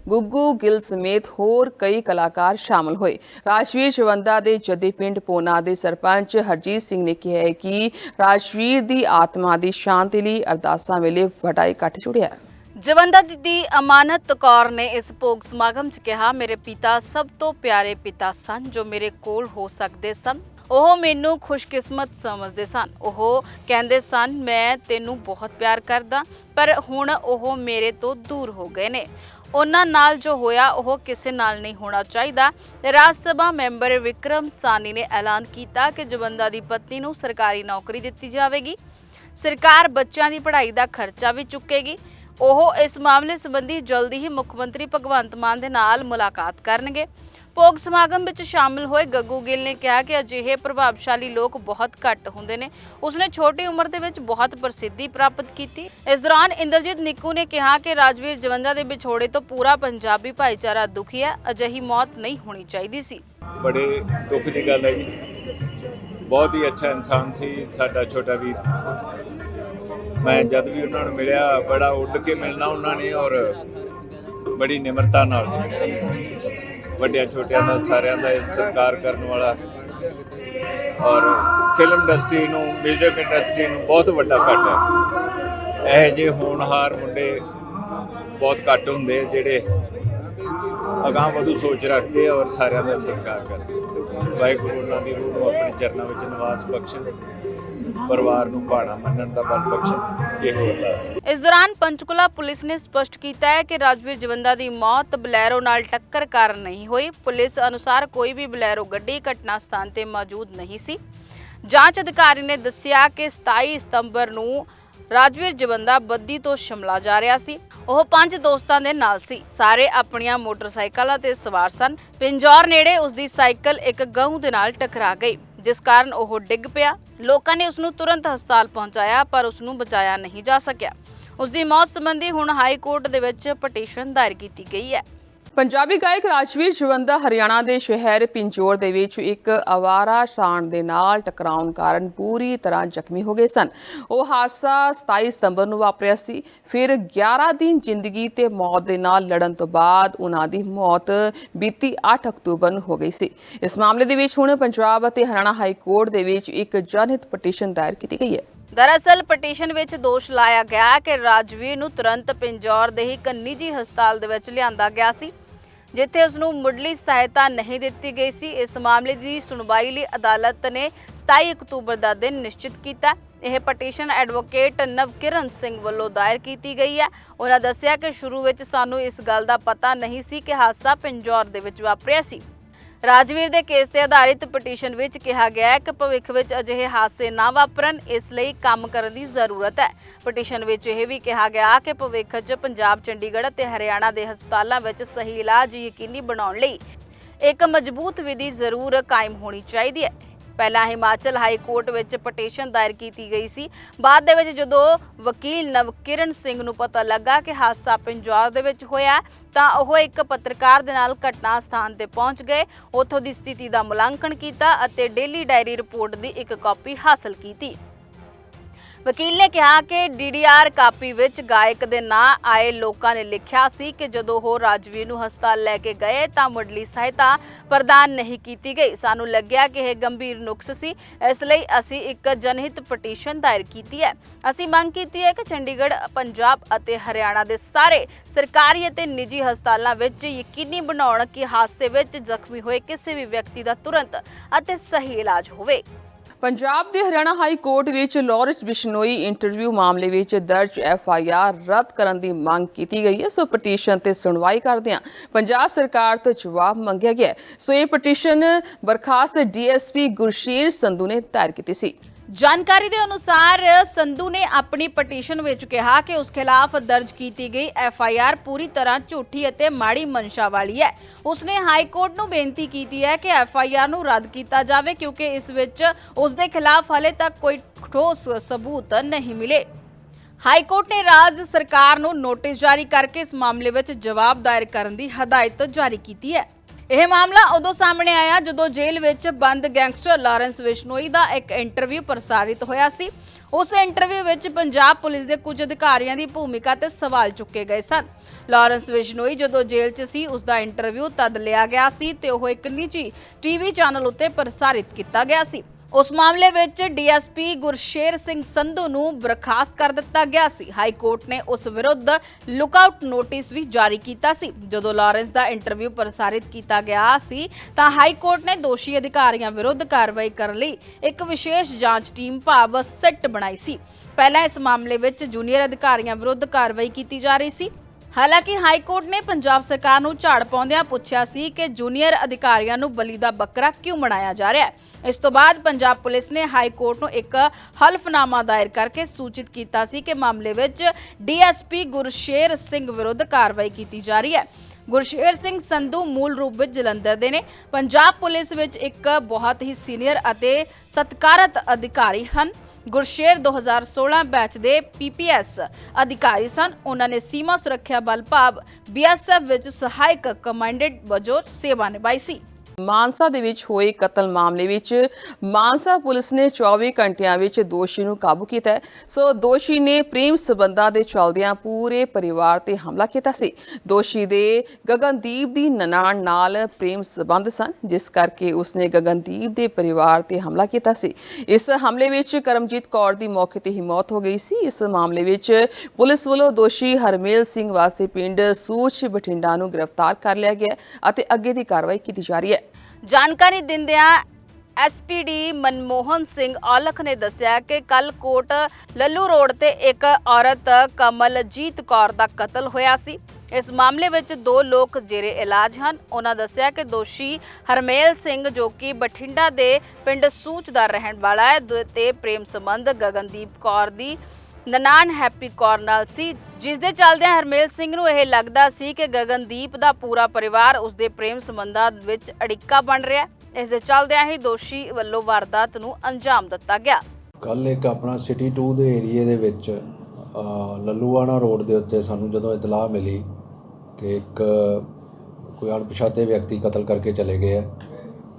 ਗੁੱਗੂ ਗਿੱਲ ਸਮੇਤ ਹੋਰ ਕਈ ਕਲਾਕਾਰ ਸ਼ਾਮਲ ਹੋਏ। ਰਾਜਵੀਰ ਜਵੰਦਾ ਦੇ ਜੱਦੀ ਪਿੰਡ ਪੋਨਾ ਦੇ ਸਰਪੰਚ ਹਰਜੀਤ ਸਿੰਘ ਨੇ ਕਿਹਾ ਕਿ ਰਾਜਵੀਰ ਦੀ ਆਤਮਾ ਦੀ ਸ਼ਾਂਤੀ ਲਈ ਅਰਦਾਸਾਂ ਵੇਲੇ ਵੱਡਾ ਇਕੱਠ ਜੁੜਿਆ। ਜਵੰਦਾ ਦੀ ਅਮਾਨਤ ਕੌਰ ਨੇ ਇਸ ਭੋਗ ਸਮਾਗਮ 'ਚ ਕਿਹਾ, ਮੇਰੇ ਪਿਤਾ ਸਭ ਤੋਂ ਪਿਆਰੇ ਪਿਤਾ ਸਨ ਜੋ ਮੇਰੇ ਕੋਲ ਹੋ ਸਕਦੇ ਸਨ। ਉਹ ਮੈਨੂੰ ਖੁਸ਼ਕਿਸਮਤ ਸਮਝਦੇ ਸਨ। ਉਹ ਕਹਿੰਦੇ ਸਨ, ਮੈਂ ਤੈਨੂੰ ਬਹੁਤ ਪਿਆਰ ਕਰਦਾ, ਪਰ ਹੁਣ ਉਹ ਮੇਰੇ ਤੋਂ ਦੂਰ ਹੋ ਗਏ ਨੇ। ਉਹਨਾਂ ਨਾਲ ਜੋ ਹੋਇਆ, ਉਹ ਕਿਸੇ ਨਾਲ ਨਹੀਂ ਹੋਣਾ ਚਾਹੀਦਾ। ਰਾਜ ਸਭਾ ਮੈਂਬਰ ਵਿਕਰਮ ਸਾਨੀ ਨੇ ਐਲਾਨ ਕੀਤਾ ਕਿ ਜਵੰਦਾ ਦੀ ਪਤਨੀ ਨੂੰ ਸਰਕਾਰੀ ਨੌਕਰੀ ਦਿੱਤੀ ਜਾਵੇਗੀ। ਸਰਕਾਰ ਬੱਚਿਆਂ ਦੀ ਪੜ੍ਹਾਈ ਦਾ ਖਰਚਾ ਵੀ ਚੁੱਕੇਗੀ। ਉਹ ਇਸ ਮਾਮਲੇ ਸੰਬੰਧੀ ਜਲਦੀ ਹੀ ਮੁੱਖ ਮੰਤਰੀ ਭਗਵੰਤ ਮਾਨ ਦੇ ਨਾਲ ਮੁਲਾਕਾਤ ਕਰਨਗੇ। ਭੋਗ ਸਮਾਗਮ ਵਿੱਚ ਸ਼ਾਮਲ ਹੋਏ ਗੱਗੂ ਗਿੱਲ ਨੇ ਕਿਹਾ ਕਿ ਅਜਿਹੇ ਪ੍ਰਭਾਵਸ਼ਾਲੀ ਲੋਕ ਬਹੁਤ ਘੱਟ ਹੁੰਦੇ ਨੇ। ਉਸਨੇ ਛੋਟੀ ਉਮਰ ਦੇ ਵਿੱਚ ਬਹੁਤ ਪ੍ਰਸਿੱਧੀ ਪ੍ਰਾਪਤ ਕੀਤੀ। ਇਸ ਦੌਰਾਨ ਇੰਦਰਜੀਤ ਨਿੱਕੂ ਨੇ ਕਿਹਾ ਕਿ ਰਾਜਵੀਰ ਜਵੰਦਾ ਦੇ ਵਿਛੋੜੇ ਤੋਂ ਪੂਰਾ ਪੰਜਾਬੀ ਭਾਈਚਾਰਾ ਦੁਖੀ ਹੈ। ਅਜਿਹੀ ਮੌਤ ਨਹੀਂ ਹੋਣੀ ਚਾਹੀਦੀ ਸੀ। ਬੜੇ ਦੁੱਖ ਦੀ ਗੱਲ ਹੈ ਜੀ। ਬਹੁਤ ਹੀ ਅੱਛਾ ਇਨਸਾਨ ਸੀ ਸਾਡਾ ਛੋਟਾ ਵੀਰ। ਮੈਂ ਜਦ ਵੀ ਉਹਨਾਂ ਨੂੰ ਮਿਲਿਆ, ਬੜਾ ਉੱਡ ਕੇ ਮਿਲਣਾ ਉਹਨਾਂ ਨੇ ਔਰ ਬੜੀ ਨਿਮਰਤਾ ਨਾਲ। ਵੱਡਿਆਂ ਛੋਟਿਆਂ ਦਾ, ਸਾਰਿਆਂ ਦਾ ਸਤਿਕਾਰ ਕਰਨ ਵਾਲਾ। ਔਰ ਫਿਲਮ ਇੰਡਸਟਰੀ ਨੂੰ 뮤직 ਇੰਡਸਟਰੀ ਨੂੰ ਬਹੁਤ ਵੱਡਾ ਘਾਟਾ ਹੈ। ਇਹ ਜੇ ਹੋਣਹਾਰ ਮੁੰਡੇ ਬਹੁਤ ਘੱਟ ਹੁੰਦੇ ਆ, ਜਿਹੜੇ ਅਗਾਂਹ ਵਧੂ ਸੋਚ ਰੱਖਦੇ ਔਰ ਸਾਰਿਆਂ ਦਾ ਸਤਿਕਾਰ ਕਰਦੇ ਵਾਹਿਗੁਰੂ ਉਹਨਾਂ ਦੀ ਰੂਹ ਨੂੰ ਆਪਣੇ ਚਰਨਾਂ ਵਿੱਚ ਨਿਵਾਸ ਬਖਸ਼ਣ। ਪਰਿਵਾਰ ਨੂੰ ਭਾਣਾ ਮੰਨਣ ਦਾ ਬਲ ਬਖਸ਼ਣ ਇਹੋ ਅਰਦਾਸ ਹੈ ਇਸ ਦੌਰਾਨ ਪੰਚਕੁਲਾ ਪੁਲਿਸ ਨੇ ਸਪਸ਼ਟ ਕੀਤਾ ਹੈ ਕਿ ਰਾਜਵੀਰ ਜਵੰਦਾ ਦੀ ਮੌਤ ਬਲੈਰੋ ਨਾਲ ਟੱਕਰ ਕਾਰਨ ਨਹੀਂ ਹੋਈ। ਪੁਲਿਸ ਅਨੁਸਾਰ ਕੋਈ ਵੀ ਬਲੈਰੋ ਗੱਡੀ ਘਟਨਾ ਸਥਾਨ ਤੇ ਮੌਜੂਦ ਨਹੀਂ ਸੀ। ਜਾਂਚ ਅਧਿਕਾਰੀ ਨੇ ਦੱਸਿਆ ਕਿ 27 ਸਤੰਬਰ ਨੂੰ ਰਾਜਵੀਰ ਜਵੰਦਾ ਬੱਦੀ ਤੋਂ ਸ਼ਿਮਲਾ ਜਾ ਰਿਹਾ ਸੀ। ਉਹ ਪੰਜ ਦੋਸਤਾਂ ਦੇ ਨਾਲ ਸੀ। ਸਾਰੇ ਆਪਣੀਆਂ ਮੋਟਰਸਾਈਕਲਾਂ ਤੇ ਸਵਾਰ ਸਨ। ਪਿੰਜੌਰ ਨੇੜੇ ਉਸ ਦੀ ਸਾਈਕਲ ਇੱਕ ਗਊ ਦੇ ਨਾਲ ਟਕਰਾ ਗਈ, ਜਿਸ ਕਾਰਨ ਉਹ ਡਿੱਗ ਪਿਆ। ਲੋਕਾਂ ਨੇ ਉਸ ਨੂੰ ਤੁਰੰਤ ਹਸਪਤਾਲ ਪਹੁੰਚਾਇਆ, ਪਰ ਉਸ ਨੂੰ ਬਚਾਇਆ ਨਹੀਂ ਜਾ ਸਕਿਆ। ਉਸ ਦੀ ਮੌਤ ਸੰਬੰਧੀ ਹੁਣ ਹਾਈ ਕੋਰਟ ਦੇ ਵਿੱਚ ਪਟੀਸ਼ਨ ਦਾਇਰ ਕੀਤੀ ਗਈ ਹੈ। ਪੰਜਾਬੀ ਗਾਇਕ ਰਾਜਵੀਰ ਜਵੰਦਾ ਹਰਿਆਣਾ ਦੇ ਸ਼ਹਿਰ ਪਿੰਜੌਰ ਦੇ ਵਿੱਚ ਇੱਕ ਆਵਾਰਾ ਸ਼ਾਨ ਦੇ ਨਾਲ ਟਕਰਾਉਣ ਕਾਰਨ ਪੂਰੀ ਤਰ੍ਹਾਂ ਜ਼ਖਮੀ ਹੋ ਗਏ ਸਨ। ਉਹ ਹਾਦਸਾ 27 ਸਤੰਬਰ ਨੂੰ ਵਾਪਰਿਆ ਸੀ। ਫਿਰ 11 ਦਿਨ ਜ਼ਿੰਦਗੀ ਤੇ ਮੌਤ ਦੇ ਨਾਲ ਲੜਨ ਤੋਂ ਬਾਅਦ ਉਹਨਾਂ ਦੀ ਮੌਤ ਬੀਤੀ 8 ਅਕਤੂਬਰ ਨੂੰ ਹੋ ਗਈ ਸੀ। ਇਸ ਮਾਮਲੇ ਦੇ ਵਿੱਚ ਹੁਣ ਪੰਜਾਬ ਅਤੇ ਹਰਿਆਣਾ ਹਾਈ ਕੋਰਟ ਦੇ ਵਿੱਚ ਇੱਕ ਜਨਹਿਤ ਪਟੀਸ਼ਨ ਦਾਇਰ ਕੀਤੀ ਗਈ ਹੈ। ਦਰਅਸਲ ਪਟੀਸ਼ਨ ਵਿੱਚ ਦੋਸ਼ ਲਾਇਆ ਗਿਆ ਕਿ ਰਾਜਵੀਰ ਨੂੰ ਤੁਰੰਤ ਪਿੰਜੌਰ ਦੇ ਹੀ ਇੱਕ ਨਿੱਜੀ ਹਸਪਤਾਲ ਦੇ ਵਿੱਚ ਲਿਆਂਦਾ ਗਿਆ ਸੀ। ਜਿੱਥੇ ਉਸ ਨੂੰ ਮੁੱਢਲੀ ਸਹਾਇਤਾ ਨਹੀਂ ਦਿੱਤੀ ਗਈ ਸੀ, ਇਸ ਮਾਮਲੇ ਦੀ ਸੁਣਵਾਈ ਲਈ ਅਦਾਲਤ ਨੇ 27 ਅਕਤੂਬਰ ਦਾ ਦਿਨ ਨਿਸ਼ਚਿਤ ਕੀਤਾ। ਇਹ ਪਟੀਸ਼ਨ ਐਡਵੋਕੇਟ ਨਵਕਿਰਨ ਸਿੰਘ ਵੱਲੋਂ ਦਾਇਰ ਕੀਤੀ ਗਈ ਹੈ। ਉਹਨਾਂ ਦੱਸਿਆ ਕਿ ਸ਼ੁਰੂ ਵਿੱਚ ਸਾਨੂੰ ਇਸ ਗੱਲ ਦਾ ਪਤਾ ਨਹੀਂ ਸੀ ਕਿ ਹਾਦਸਾ ਪਿੰਜੌਰ ਦੇ ਵਿੱਚ ਵਾਪਰਿਆ ਸੀ। ਰਾਜਵੀਰ ਦੇ ਕੇਸ ਤੇ ਆਧਾਰਿਤ ਪਟੀਸ਼ਨ ਵਿੱਚ ਕਿਹਾ ਗਿਆ ਹੈ ਕਿ ਭਵਿੱਖ ਵਿੱਚ ਅਜਿਹੇ ਹਾਦਸੇ ਨਾ ਵਾਪਰਨ, ਇਸ ਲਈ ਕੰਮ ਕਰਨ ਦੀ ਜ਼ਰੂਰਤ ਹੈ। ਪਟੀਸ਼ਨ ਵਿੱਚ ਇਹ ਵੀ ਕਿਹਾ ਗਿਆ ਕਿ ਭਵਿੱਖ 'ਚ ਪੰਜਾਬ, ਚੰਡੀਗੜ੍ਹ ਅਤੇ ਹਰਿਆਣਾ ਦੇ ਹਸਪਤਾਲਾਂ ਵਿੱਚ ਸਹੀ ਇਲਾਜ ਯਕੀਨੀ ਬਣਾਉਣ ਲਈ ਇੱਕ ਮਜ਼ਬੂਤ ਵਿਧੀ ਜ਼ਰੂਰ ਕਾਇਮ ਹੋਣੀ ਚਾਹੀਦੀ ਹੈ। ਪਹਿਲਾਂ ਹਿਮਾਚਲ ਹਾਈ ਕੋਰਟ ਵਿੱਚ ਪਟੀਸ਼ਨ ਦਾਇਰ ਕੀਤੀ ਗਈ ਸੀ। ਬਾਅਦ ਦੇ ਵਿੱਚ ਜਦੋਂ ਵਕੀਲ ਨਵਕਿਰਨ ਸਿੰਘ ਨੂੰ ਪਤਾ ਲੱਗਾ ਕਿ ਹਾਦਸਾ ਪੰਜਾਬ ਦੇ ਵਿੱਚ ਹੋਇਆ, ਤਾਂ ਉਹ ਇੱਕ ਪੱਤਰਕਾਰ ਦੇ ਨਾਲ ਘਟਨਾ ਸਥਾਨ ਤੇ ਪਹੁੰਚ ਗਏ। ਉੱਥੋਂ ਦੀ ਸਥਿਤੀ ਦਾ ਮੁਲਾਂਕਣ ਕੀਤਾ ਅਤੇ ਡੇਲੀ ਡਾਇਰੀ ਰਿਪੋਰਟ ਦੀ ਇੱਕ ਕਾਪੀ ਹਾਸਲ ਕੀਤੀ। ਵਕੀਲ ਨੇ ਕਿਹਾ ਕਿ ਡੀਡੀਆਰ ਕਾਪੀ ਵਿੱਚ ਗਾਇਕ ਦੇ ਨਾਂ ਆਏ ਲੋਕਾਂ ਨੇ ਲਿਖਿਆ ਸੀ ਕਿ ਜਦੋਂ ਉਹ ਰਾਜਵੀਰ ਨੂੰ ਹਸਪਤਾਲ ਲੈ ਕੇ ਗਏ ਤਾਂ ਮੁੱਢਲੀ ਸਹਾਇਤਾ ਪ੍ਰਦਾਨ ਨਹੀਂ ਕੀਤੀ ਗਈ। ਸਾਨੂੰ ਲੱਗਿਆ ਕਿ ਇਹ ਗੰਭੀਰ ਨੁਕਸ ਸੀ। ਇਸ ਲਈ ਅਸੀਂ ਇੱਕ ਜਨਹਿਤ ਪਟੀਸ਼ਨ ਦਾਇਰ ਕੀਤੀ ਹੈ। ਅਸੀਂ ਮੰਗ ਕੀਤੀ ਹੈ ਕਿ ਚੰਡੀਗੜ੍ਹ, ਪੰਜਾਬ ਅਤੇ ਹਰਿਆਣਾ ਦੇ ਸਾਰੇ ਸਰਕਾਰੀ ਅਤੇ ਨਿੱਜੀ ਹਸਪਤਾਲਾਂ ਵਿੱਚ ਯਕੀਨੀ ਬਣਾਉਣ ਕਿ ਹਾਦਸੇ ਵਿੱਚ ਜ਼ਖਮੀ ਹੋਏ ਕਿਸੇ ਵੀ ਵਿਅਕਤੀ ਦਾ ਤੁਰੰਤ ਅਤੇ ਸਹੀ ਇਲਾਜ ਹੋਵੇ। ਪੰਜਾਬ ਦੇ ਹਰਿਆਣਾ ਹਾਈ ਕੋਰਟ ਵਿੱਚ ਲਾਰੈਂਸ ਬਿਸ਼ਨੋਈ ਇੰਟਰਵਿਊ ਮਾਮਲੇ ਵਿੱਚ ਦਰਜ ਐਫ ਆਈ ਆਰ ਰੱਦ ਕਰਨ ਦੀ ਮੰਗ ਕੀਤੀ ਗਈ ਹੈ। ਸੋ ਪਟੀਸ਼ਨ ਤੇ ਸੁਣਵਾਈ ਕਰਦਿਆਂ ਪੰਜਾਬ ਸਰਕਾਰ ਤੋਂ ਜਵਾਬ ਮੰਗਿਆ ਗਿਆ ਸੋ ਇਹ ਪਟੀਸ਼ਨ ਬਰਖਾਸਤ ਡੀਐਸਪੀ ਗੁਰਸ਼ੀਰ ਸੰਧੂ ਨੇ ਦਾਇਰ ਕੀਤੀ ਸੀ। ਜਾਣਕਾਰੀ ਦੇ ਅਨੁਸਾਰ ਸੰਧੂ ਨੇ ਆਪਣੀ ਪਟੀਸ਼ਨ ਵਿੱਚ ਕਿਹਾ ਕਿ ਉਸ ਖਿਲਾਫ ਦਰਜ ਕੀਤੀ ਗਈ ਐਫ ਆਈ ਆਰ ਪੂਰੀ ਤਰ੍ਹਾਂ ਝੂਠੀ ਅਤੇ ਮਾੜੀ ਮਨਸ਼ਾ ਵਾਲੀ ਹੈ। ਉਸਨੇ ਹਾਈ ਕੋਰਟ ਨੂੰ ਬੇਨਤੀ ਕੀਤੀ ਹੈ ਕਿ ਐਫ ਆਈ ਆਰ ਨੂੰ ਰੱਦ ਕੀਤਾ ਜਾਵੇ ਕਿਉਂਕਿ ਇਸ ਵਿੱਚ ਉਸ ਦੇ ਖਿਲਾਫ ਹਾਲੇ ਤੱਕ ਕੋਈ ਠੋਸ ਸਬੂਤ ਨਹੀਂ ਮਿਲੇ। ਹਾਈ ਕੋਰਟ ਨੇ ਰਾਜ ਸਰਕਾਰ ਨੂੰ ਨੋਟਿਸ ਜਾਰੀ ਕਰਕੇ ਇਸ ਮਾਮਲੇ ਵਿੱਚ ਜਵਾਬ ਦਾਇਰ ਕਰਨ ਦੀ ਹਦਾਇਤ ਜਾਰੀ ਕੀਤੀ ਹੈ। ਇਹ ਮਾਮਲਾ ਉਦੋਂ ਸਾਹਮਣੇ ਆਇਆ ਜਦੋਂ ਜੇਲ੍ਹ ਵਿੱਚ ਬੰਦ ਗੈਂਗਸਟਰ ਲਾਰੈਂਸ ਵਿਸ਼ਨੋਈ ਦਾ ਇੱਕ ਇੰਟਰਵਿਊ ਪ੍ਰਸਾਰਿਤ ਹੋਇਆ ਸੀ। ਉਸ ਇੰਟਰਵਿਊ ਵਿੱਚ ਪੰਜਾਬ ਪੁਲਿਸ ਦੇ ਕੁਝ ਅਧਿਕਾਰੀਆਂ ਦੀ ਭੂਮਿਕਾ ਤੇ ਸਵਾਲ ਚੁੱਕੇ ਗਏ ਸਨ। ਲਾਰੈਂਸ ਵਿਸ਼ਨੋਈ ਜਦੋਂ ਜੇਲ੍ਹ 'ਚ ਸੀ, ਉਸ ਦਾ ਇੰਟਰਵਿਊ ਤਦ ਲਿਆ ਗਿਆ ਸੀ ਤੇ ਉਹ ਇੱਕ ਨਿੱਜੀ ਟੀਵੀ ਚੈਨਲ ਉੱਤੇ ਪ੍ਰਸਾਰਿਤ ਕੀਤਾ ਗਿਆ ਸੀ। ਉਸ ਮਾਮਲੇ ਵਿੱਚ ਡੀਐਸਪੀ ਗੁਰਸ਼ੇਰ ਸਿੰਘ ਸੰਧੂ ਨੂੰ ਬਰਖਾਸਤ ਕਰ ਦਿੱਤਾ ਗਿਆ ਸੀ। ਹਾਈ ਕੋਰਟ ਨੇ ਉਸ ਵਿਰੁੱਧ ਲੁਕਆਊਟ ਨੋਟਿਸ ਵੀ ਜਾਰੀ ਕੀਤਾ ਸੀ। ਜਦੋਂ ਲਾਰੈਂਸ ਦਾ ਇੰਟਰਵਿਊ ਪ੍ਰਸਾਰਿਤ ਕੀਤਾ ਗਿਆ ਸੀ, ਤਾਂ ਹਾਈ ਕੋਰਟ ਨੇ ਦੋਸ਼ੀ ਅਧਿਕਾਰੀਆਂ ਵਿਰੁੱਧ ਕਾਰਵਾਈ ਕਰਨ ਲਈ ਇੱਕ ਵਿਸ਼ੇਸ਼ ਜਾਂਚ ਟੀਮ ਭਾਵ ਸੈੱਟ ਬਣਾਈ ਸੀ। ਪਹਿਲਾਂ ਇਸ ਮਾਮਲੇ ਵਿੱਚ ਜੂਨੀਅਰ ਅਧਿਕਾਰੀਆਂ ਵਿਰੁੱਧ ਕਾਰਵਾਈ ਕੀਤੀ ਜਾ ਰਹੀ ਸੀ। ਹਾਲਾਂਕਿ ਹਾਈ ਕੋਰਟ ਨੇ ਪੰਜਾਬ ਸਰਕਾਰ ਨੂੰ ਝਾੜ ਪਾਉਂਦਿਆਂ ਪੁੱਛਿਆ ਸੀ ਕਿ ਜੂਨੀਅਰ ਅਧਿਕਾਰੀਆਂ ਨੂੰ ਬਲੀ ਦਾ ਬੱਕਰਾ ਕਿਉਂ ਬਣਾਇਆ ਜਾ ਰਿਹਾ ਹੈ। ਇਸ ਤੋਂ ਬਾਅਦ ਪੰਜਾਬ ਪੁਲਿਸ ਨੇ ਹਾਈ ਕੋਰਟ ਨੂੰ ਇੱਕ ਹਲਫਨਾਮਾ ਦਾਇਰ ਕਰਕੇ ਸੂਚਿਤ ਕੀਤਾ ਸੀ ਕਿ ਮਾਮਲੇ ਵਿੱਚ ਡੀਐਸਪੀ ਗੁਰਸ਼ੇਰ ਸਿੰਘ ਵਿਰੁੱਧ ਕਾਰਵਾਈ ਕੀਤੀ ਜਾ ਰਹੀ ਹੈ। ਗੁਰਸ਼ੇਰ ਸਿੰਘ ਸੰਧੂ ਮੂਲ ਰੂਪ ਵਿੱਚ ਜਲੰਧਰ ਦੇ ਨੇ। ਪੰਜਾਬ ਪੁਲਿਸ ਵਿੱਚ ਇੱਕ ਬਹੁਤ ਹੀ ਸੀਨੀਅਰ ਅਤੇ ਸਤਿਕਾਰਤ ਅਧਿਕਾਰੀ ਹਨ। ਗੁਰਸ਼ੇਰ 2016 ਬੈਚ ਦੇ ਪੀਪੀਐਸ ਅਧਿਕਾਰੀ ਸਨ। ਉਹਨਾਂ ਨੇ ਸੀਮਾ ਸੁਰੱਖਿਆ ਬਲ ਭਾਵ ਬੀਐਸਐਫ ਵਿੱਚ ਸਹਾਇਕ ਕਮਾਂਡੈਂਟ ਵਜੋਂ ਸੇਵਾ ਨਿਭਾਈ ਸੀ। ਮਾਨਸਾ ਦੇ ਵਿੱਚ ਹੋਏ ਕਤਲ ਮਾਮਲੇ ਵਿੱਚ ਮਾਨਸਾ ਪੁਲਿਸ ਨੇ 24 ਘੰਟਿਆਂ ਵਿੱਚ ਦੋਸ਼ੀ ਨੂੰ ਕਾਬੂ ਕੀਤਾ ਸੋ ਦੋਸ਼ੀ ਨੇ ਪ੍ਰੇਮ ਸਬੰਧਾਂ ਦੇ ਚਲਦਿਆਂ ਪੂਰੇ ਪਰਿਵਾਰ ਤੇ ਹਮਲਾ ਕੀਤਾ ਸੀ। ਦੋਸ਼ੀ ਦੇ ਗਗਨਦੀਪ ਦੀ ਨਨਾਣ ਨਾਲ ਪ੍ਰੇਮ ਸਬੰਧ ਸਨ, ਜਿਸ ਕਰਕੇ ਉਸਨੇ ਗਗਨਦੀਪ ਦੇ ਪਰਿਵਾਰ ਤੇ ਹਮਲਾ ਕੀਤਾ ਸੀ। ਇਸ ਹਮਲੇ ਵਿੱਚ ਕਰਮਜੀਤ ਕੌਰ ਦੀ ਮੌਕੇ ਤੇ ਹੀ ਮੌਤ ਹੋ ਗਈ ਸੀ। ਇਸ ਮਾਮਲੇ ਵਿੱਚ ਪੁਲਿਸ ਵੱਲੋਂ ਦੋਸ਼ੀ ਹਰਮੇਲ ਸਿੰਘ ਵਾਸੀ ਪਿੰਡ ਸੂਚ ਬਠਿੰਡਾ ਨੂੰ ਗ੍ਰਿਫਤਾਰ ਕਰ ਲਿਆ ਗਿਆ ਅਤੇ ਅੱਗੇ ਦੀ ਕਾਰਵਾਈ ਕੀਤੀ ਜਾ ਰਹੀ ਹੈ। ਜਾਣਕਾਰੀ ਦਿੰਦਿਆਂ ਐਸਪੀਡੀ ਮਨਮੋਹਨ ਸਿੰਘ ਔਲਖ ਨੇ ਦੱਸਿਆ ਕਿ ਕੱਲ ਕੋਟ ਲੱਲੂ ਰੋਡ ਤੇ ਇੱਕ ਔਰਤ ਕਮਲਜੀਤ ਕੌਰ ਦਾ ਕਤਲ ਹੋਇਆ ਸੀ। ਇਸ ਮਾਮਲੇ ਵਿੱਚ ਦੋ ਲੋਕ ਜੇਰੇ ਇਲਾਜ ਹਨ। ਉਹਨਾਂ ਦੱਸਿਆ ਕਿ ਦੋਸ਼ੀ ਹਰਮੇਲ ਸਿੰਘ ਜੋ ਕਿ ਬਠਿੰਡਾ ਦੇ ਪਿੰਡ ਸੂਚ ਦਾ ਰਹਿਣ ਵਾਲਾ ਹੈ, ਦ- ਤੇ ਪ੍ਰੇਮ ਸੰਬੰਧ ਗਗਨਦੀਪ ਕੌਰ ਦੀ ਨਨਾਨ ਹੈਪੀ ਕੌਰ ਨਾਲ ਸੀ ਜਿਸ ਦੇ ਚੱਲਦਿਆਂ ਹਰਮੇਲ ਸਿੰਘ ਨੂੰ ਇਹ ਲੱਗਦਾ ਸੀ ਕਿ ਗਗਨਦੀਪ ਦਾ ਪੂਰਾ ਪਰਿਵਾਰ ਉਸ ਦੇ ਪ੍ਰੇਮ ਸੰਬੰਧਾਂ ਵਿੱਚ ਅੜਿੱਕਾ ਬਣ ਰਿਹਾ ਇਸ ਦੇ ਚੱਲਦਿਆਂ ਹੀ ਦੋਸ਼ੀ ਵੱਲੋਂ ਵਾਰਦਾਤ ਨੂੰ ਅੰਜਾਮ ਦਿੱਤਾ ਗਿਆ। ਕੱਲ ਇੱਕ ਆਪਣਾ ਸਿਟੀ 2 ਦੇ ਏਰੀਏ ਦੇ ਵਿੱਚ ਲੱਲੂਆਣਾ ਰੋਡ ਦੇ ਉੱਤੇ ਸਾਨੂੰ ਜਦੋਂ ਇਤਲਾਹ ਮਿਲੀ ਕਿ ਇੱਕ ਕੋਈ ਅਣਪਛਾਤੇ ਵਿਅਕਤੀ ਕਤਲ ਕਰਕੇ ਚਲੇ ਗਏ ਆ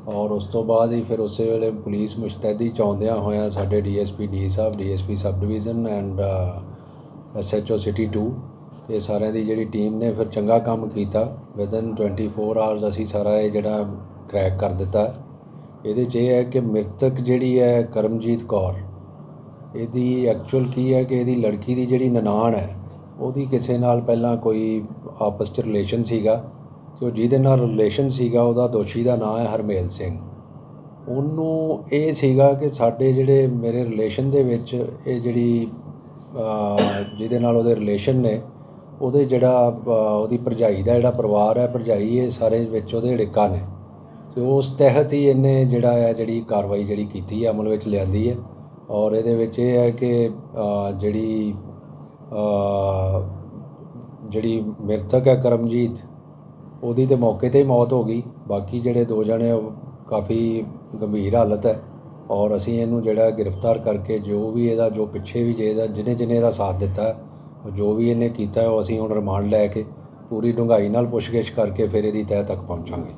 ਔਰ ਉਸ ਤੋਂ ਬਾਅਦ ਹੀ ਫਿਰ ਉਸੇ ਵੇਲੇ ਪੁਲਿਸ ਮੁਸ਼ਤੈਦੀ ਚਾਉਂਦਿਆਂ ਹੋਇਆਂ ਸਾਡੇ DSP D Sahib DSP sub division and SHO city 2 ਇਹ ਸਾਰਿਆਂ ਦੀ ਜਿਹੜੀ ਟੀਮ ਨੇ ਫਿਰ ਚੰਗਾ ਕੰਮ ਕੀਤਾ। ਵਿਦਨ 24 ਆਵਰਸ ਅਸੀਂ ਸਾਰਾ ਇਹ ਜਿਹੜਾ ਕ੍ਰੈਕ ਕਰ ਦਿੱਤਾ। ਇਹਦੇ 'ਚ ਇਹ ਹੈ ਕਿ ਮ੍ਰਿਤਕ ਜਿਹੜੀ ਹੈ ਕਰਮਜੀਤ ਕੌਰ, ਇਹਦੀ ਐਕਚੁਅਲ ਕੀ ਹੈ ਕਿ ਇਹਦੀ ਲੜਕੀ ਦੀ ਜਿਹੜੀ ਨਨਾਣ ਹੈ, ਉਹਦੀ ਕਿਸੇ ਨਾਲ ਪਹਿਲਾਂ ਕੋਈ ਆਪਸ 'ਚ ਰਿਲੇਸ਼ਨ ਸੀਗਾ। ਸੋ ਜਿਹਦੇ ਨਾਲ ਰਿਲੇਸ਼ਨ ਸੀਗਾ, ਉਹਦਾ ਦੋਸ਼ੀ ਦਾ ਨਾਮ ਹੈ ਹਰਮੇਲ ਸਿੰਘ। ਉਹਨੂੰ ਇਹ ਸੀਗਾ ਕਿ ਸਾਡੇ ਜਿਹੜੇ ਮੇਰੇ ਰਿਲੇਸ਼ਨ ਦੇ ਵਿੱਚ ਇਹ ਜਿਹੜੀ ਜਿਹਦੇ ਨਾਲ ਉਹਦੇ ਰਿਲੇਸ਼ਨ ਨੇ, ਉਹਦੇ ਜਿਹੜਾ ਉਹਦੀ ਭਰਜਾਈ ਦਾ ਜਿਹੜਾ ਪਰਿਵਾਰ ਹੈ, ਭਰਜਾਈ ਇਹ ਸਾਰੇ ਵਿੱਚ ਉਹਦੇ ੜਿੱਕਾ ਨੇ। ਤੇ ਉਸ ਤਹਿਤ ਹੀ ਇਹਨੇ ਜਿਹੜਾ ਹੈ, ਜਿਹੜੀ ਕਾਰਵਾਈ ਜਿਹੜੀ ਕੀਤੀ ਹੈ, ਅਮਲ ਵਿੱਚ ਲਿਆਂਦੀ ਹੈ। ਔਰ ਇਹਦੇ ਵਿੱਚ ਇਹ ਹੈ ਕਿ ਜਿਹੜੀ ਜਿਹੜੀ ਮ੍ਰਿਤਕ ਹੈ ਕਰਮਜੀਤ ਉਹਦੀ ਤੇ ਮੌਕੇ ਤੇ ਹੀ ਮੌਤ ਹੋ ਗਈ। ਬਾਕੀ ਜਿਹੜੇ ਦੋ ਜਣੇ ਉਹ ਕਾਫੀ ਗੰਭੀਰ ਹਾਲਤ ਹੈ ਔਰ ਅਸੀਂ ਇਹਨੂੰ ਜਿਹੜਾ ਗ੍ਰਿਫਤਾਰ ਕਰਕੇ ਜੋ ਵੀ ਇਹਦਾ, ਜੋ ਪਿੱਛੇ ਵੀ ਜੇ ਇਹਦਾ ਜਿਹਨੇ ਜਿਹਨੇ ਇਹਦਾ ਸਾਥ ਦਿੱਤਾ ਜੋ ਵੀ ਇਹਨੇ ਕੀਤਾ, ਉਹ ਅਸੀਂ ਹੁਣ ਰਿਮਾਂਡ ਲੈ ਕੇ ਪੂਰੀ ਡੂੰਘਾਈ ਨਾਲ ਪੁੱਛਗਿੱਛ ਕਰਕੇ ਫਿਰ ਇਹਦੀ ਤਹਿ ਤੱਕ ਪਹੁੰਚਾਂਗੇ।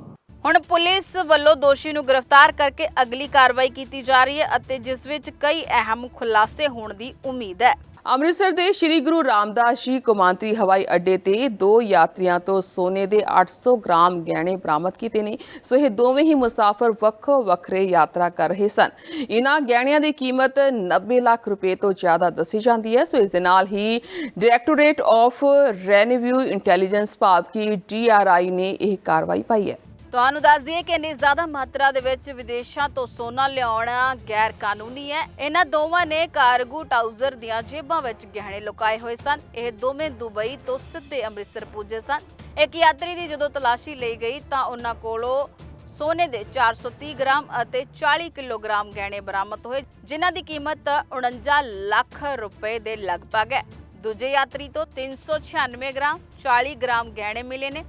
ਹੁਣ ਪੁਲਿਸ ਵੱਲੋਂ ਦੋਸ਼ੀ ਨੂੰ ਗ੍ਰਿਫਤਾਰ ਕਰਕੇ ਅਗਲੀ ਕਾਰਵਾਈ ਕੀਤੀ ਜਾ ਰਹੀ ਹੈ ਅਤੇ ਜਿਸ ਵਿੱਚ ਕਈ ਅਹਿਮ ਖੁਲਾਸੇ ਹੋਣ ਦੀ ਉਮੀਦ ਹੈ। ਅੰਮ੍ਰਿਤਸਰ ਦੇ ਸ੍ਰੀ ਗੁਰੂ ਰਾਮਦਾਸ ਜੀ ਕੌਮਾਂਤਰੀ ਹਵਾਈ ਅੱਡੇ ਤੇ ਦੋ ਯਾਤਰੀਆਂ ਤੋਂ ਸੋਨੇ ਦੇ 800 ਗ੍ਰਾਮ ਗਹਿਣੇ ਬਰਾਮਦ ਕੀਤੇ ਨੇ। ਸੋ ਇਹ ਦੋਵੇਂ ਹੀ ਮੁਸਾਫਰ ਵੱਖੋ ਵੱਖਰੇ ਯਾਤਰਾ ਕਰ ਰਹੇ ਸਨ। ਇਹਨਾਂ ਗਹਿਣਿਆਂ ਦੀ ਕੀਮਤ 90 ਲੱਖ ਰੁਪਏ ਤੋਂ ਜ਼ਿਆਦਾ ਦੱਸੀ ਜਾਂਦੀ ਹੈ। ਸੋ ਇਸ ਦੇ ਨਾਲ ਹੀ ਡਾਇਰੈਕਟੋਰੇਟ ਆਫ ਰੈਨਿਵਿਊ ਇੰਟੈਲੀਜੈਂਸ ਭਾਵ ਕਿ ਡੀਆਰਆਈ ਨੇ ਇਹ ਕਾਰਵਾਈ ਪਾਈ ਹੈ। ਤੁਹਾਨੂੰ ਦੱਸ ਦਈਏ ਕਿ ਇੰਨੀ ਜ਼ਿਆਦਾ ਮਾਤਰਾ ਦੇ ਵਿੱਚ ਵਿਦੇਸ਼ਾਂ ਤੋਂ ਸੋਨਾ ਲਿਆਉਣਾ ਗੈਰ ਕਾਨੂੰਨੀ ਹੈ। ਇਹਨਾਂ ਦੋਵਾਂ ਨੇ ਕਾਰਗੂ ਟਾਊਜ਼ਰ ਦੀਆਂ ਜੇਬਾਂ ਵਿੱਚ ਗਹਿਣੇ ਲੁਕਾਏ ਹੋਏ ਸਨ। ਇਹ ਦੋਵੇਂ ਦੁਬਈ ਤੋਂ ਸਿੱਧੇ ਅੰਮ੍ਰਿਤਸਰ ਪੁੱਜੇ ਸਨ। ਇੱਕ ਯਾਤਰੀ ਦੀ ਜਦੋਂ ਤਲਾਸ਼ੀ ਲਈ ਗਈ ਤਾਂ ਉਹਨਾਂ ਕੋਲੋਂ ਸੋਨੇ ਦੇ 430 ਗ੍ਰਾਮ ਅਤੇ 40 ਕਿਲੋਗ੍ਰਾਮ ਗਹਿਣੇ ਬਰਾਮਦ ਹੋਏ, ਜਿਨ੍ਹਾਂ ਦੀ ਕੀਮਤ 49 ਲੱਖ ਰੁਪਏ ਦੇ ਲਗਭਗ ਹੈ। ਦੂਜੇ ਯਾਤਰੀ ਤੋਂ 396 ਗ੍ਰਾਮ 40 ਗ੍ਰਾਮ ਗਹਿਣੇ ਮਿਲੇ ਨੇ।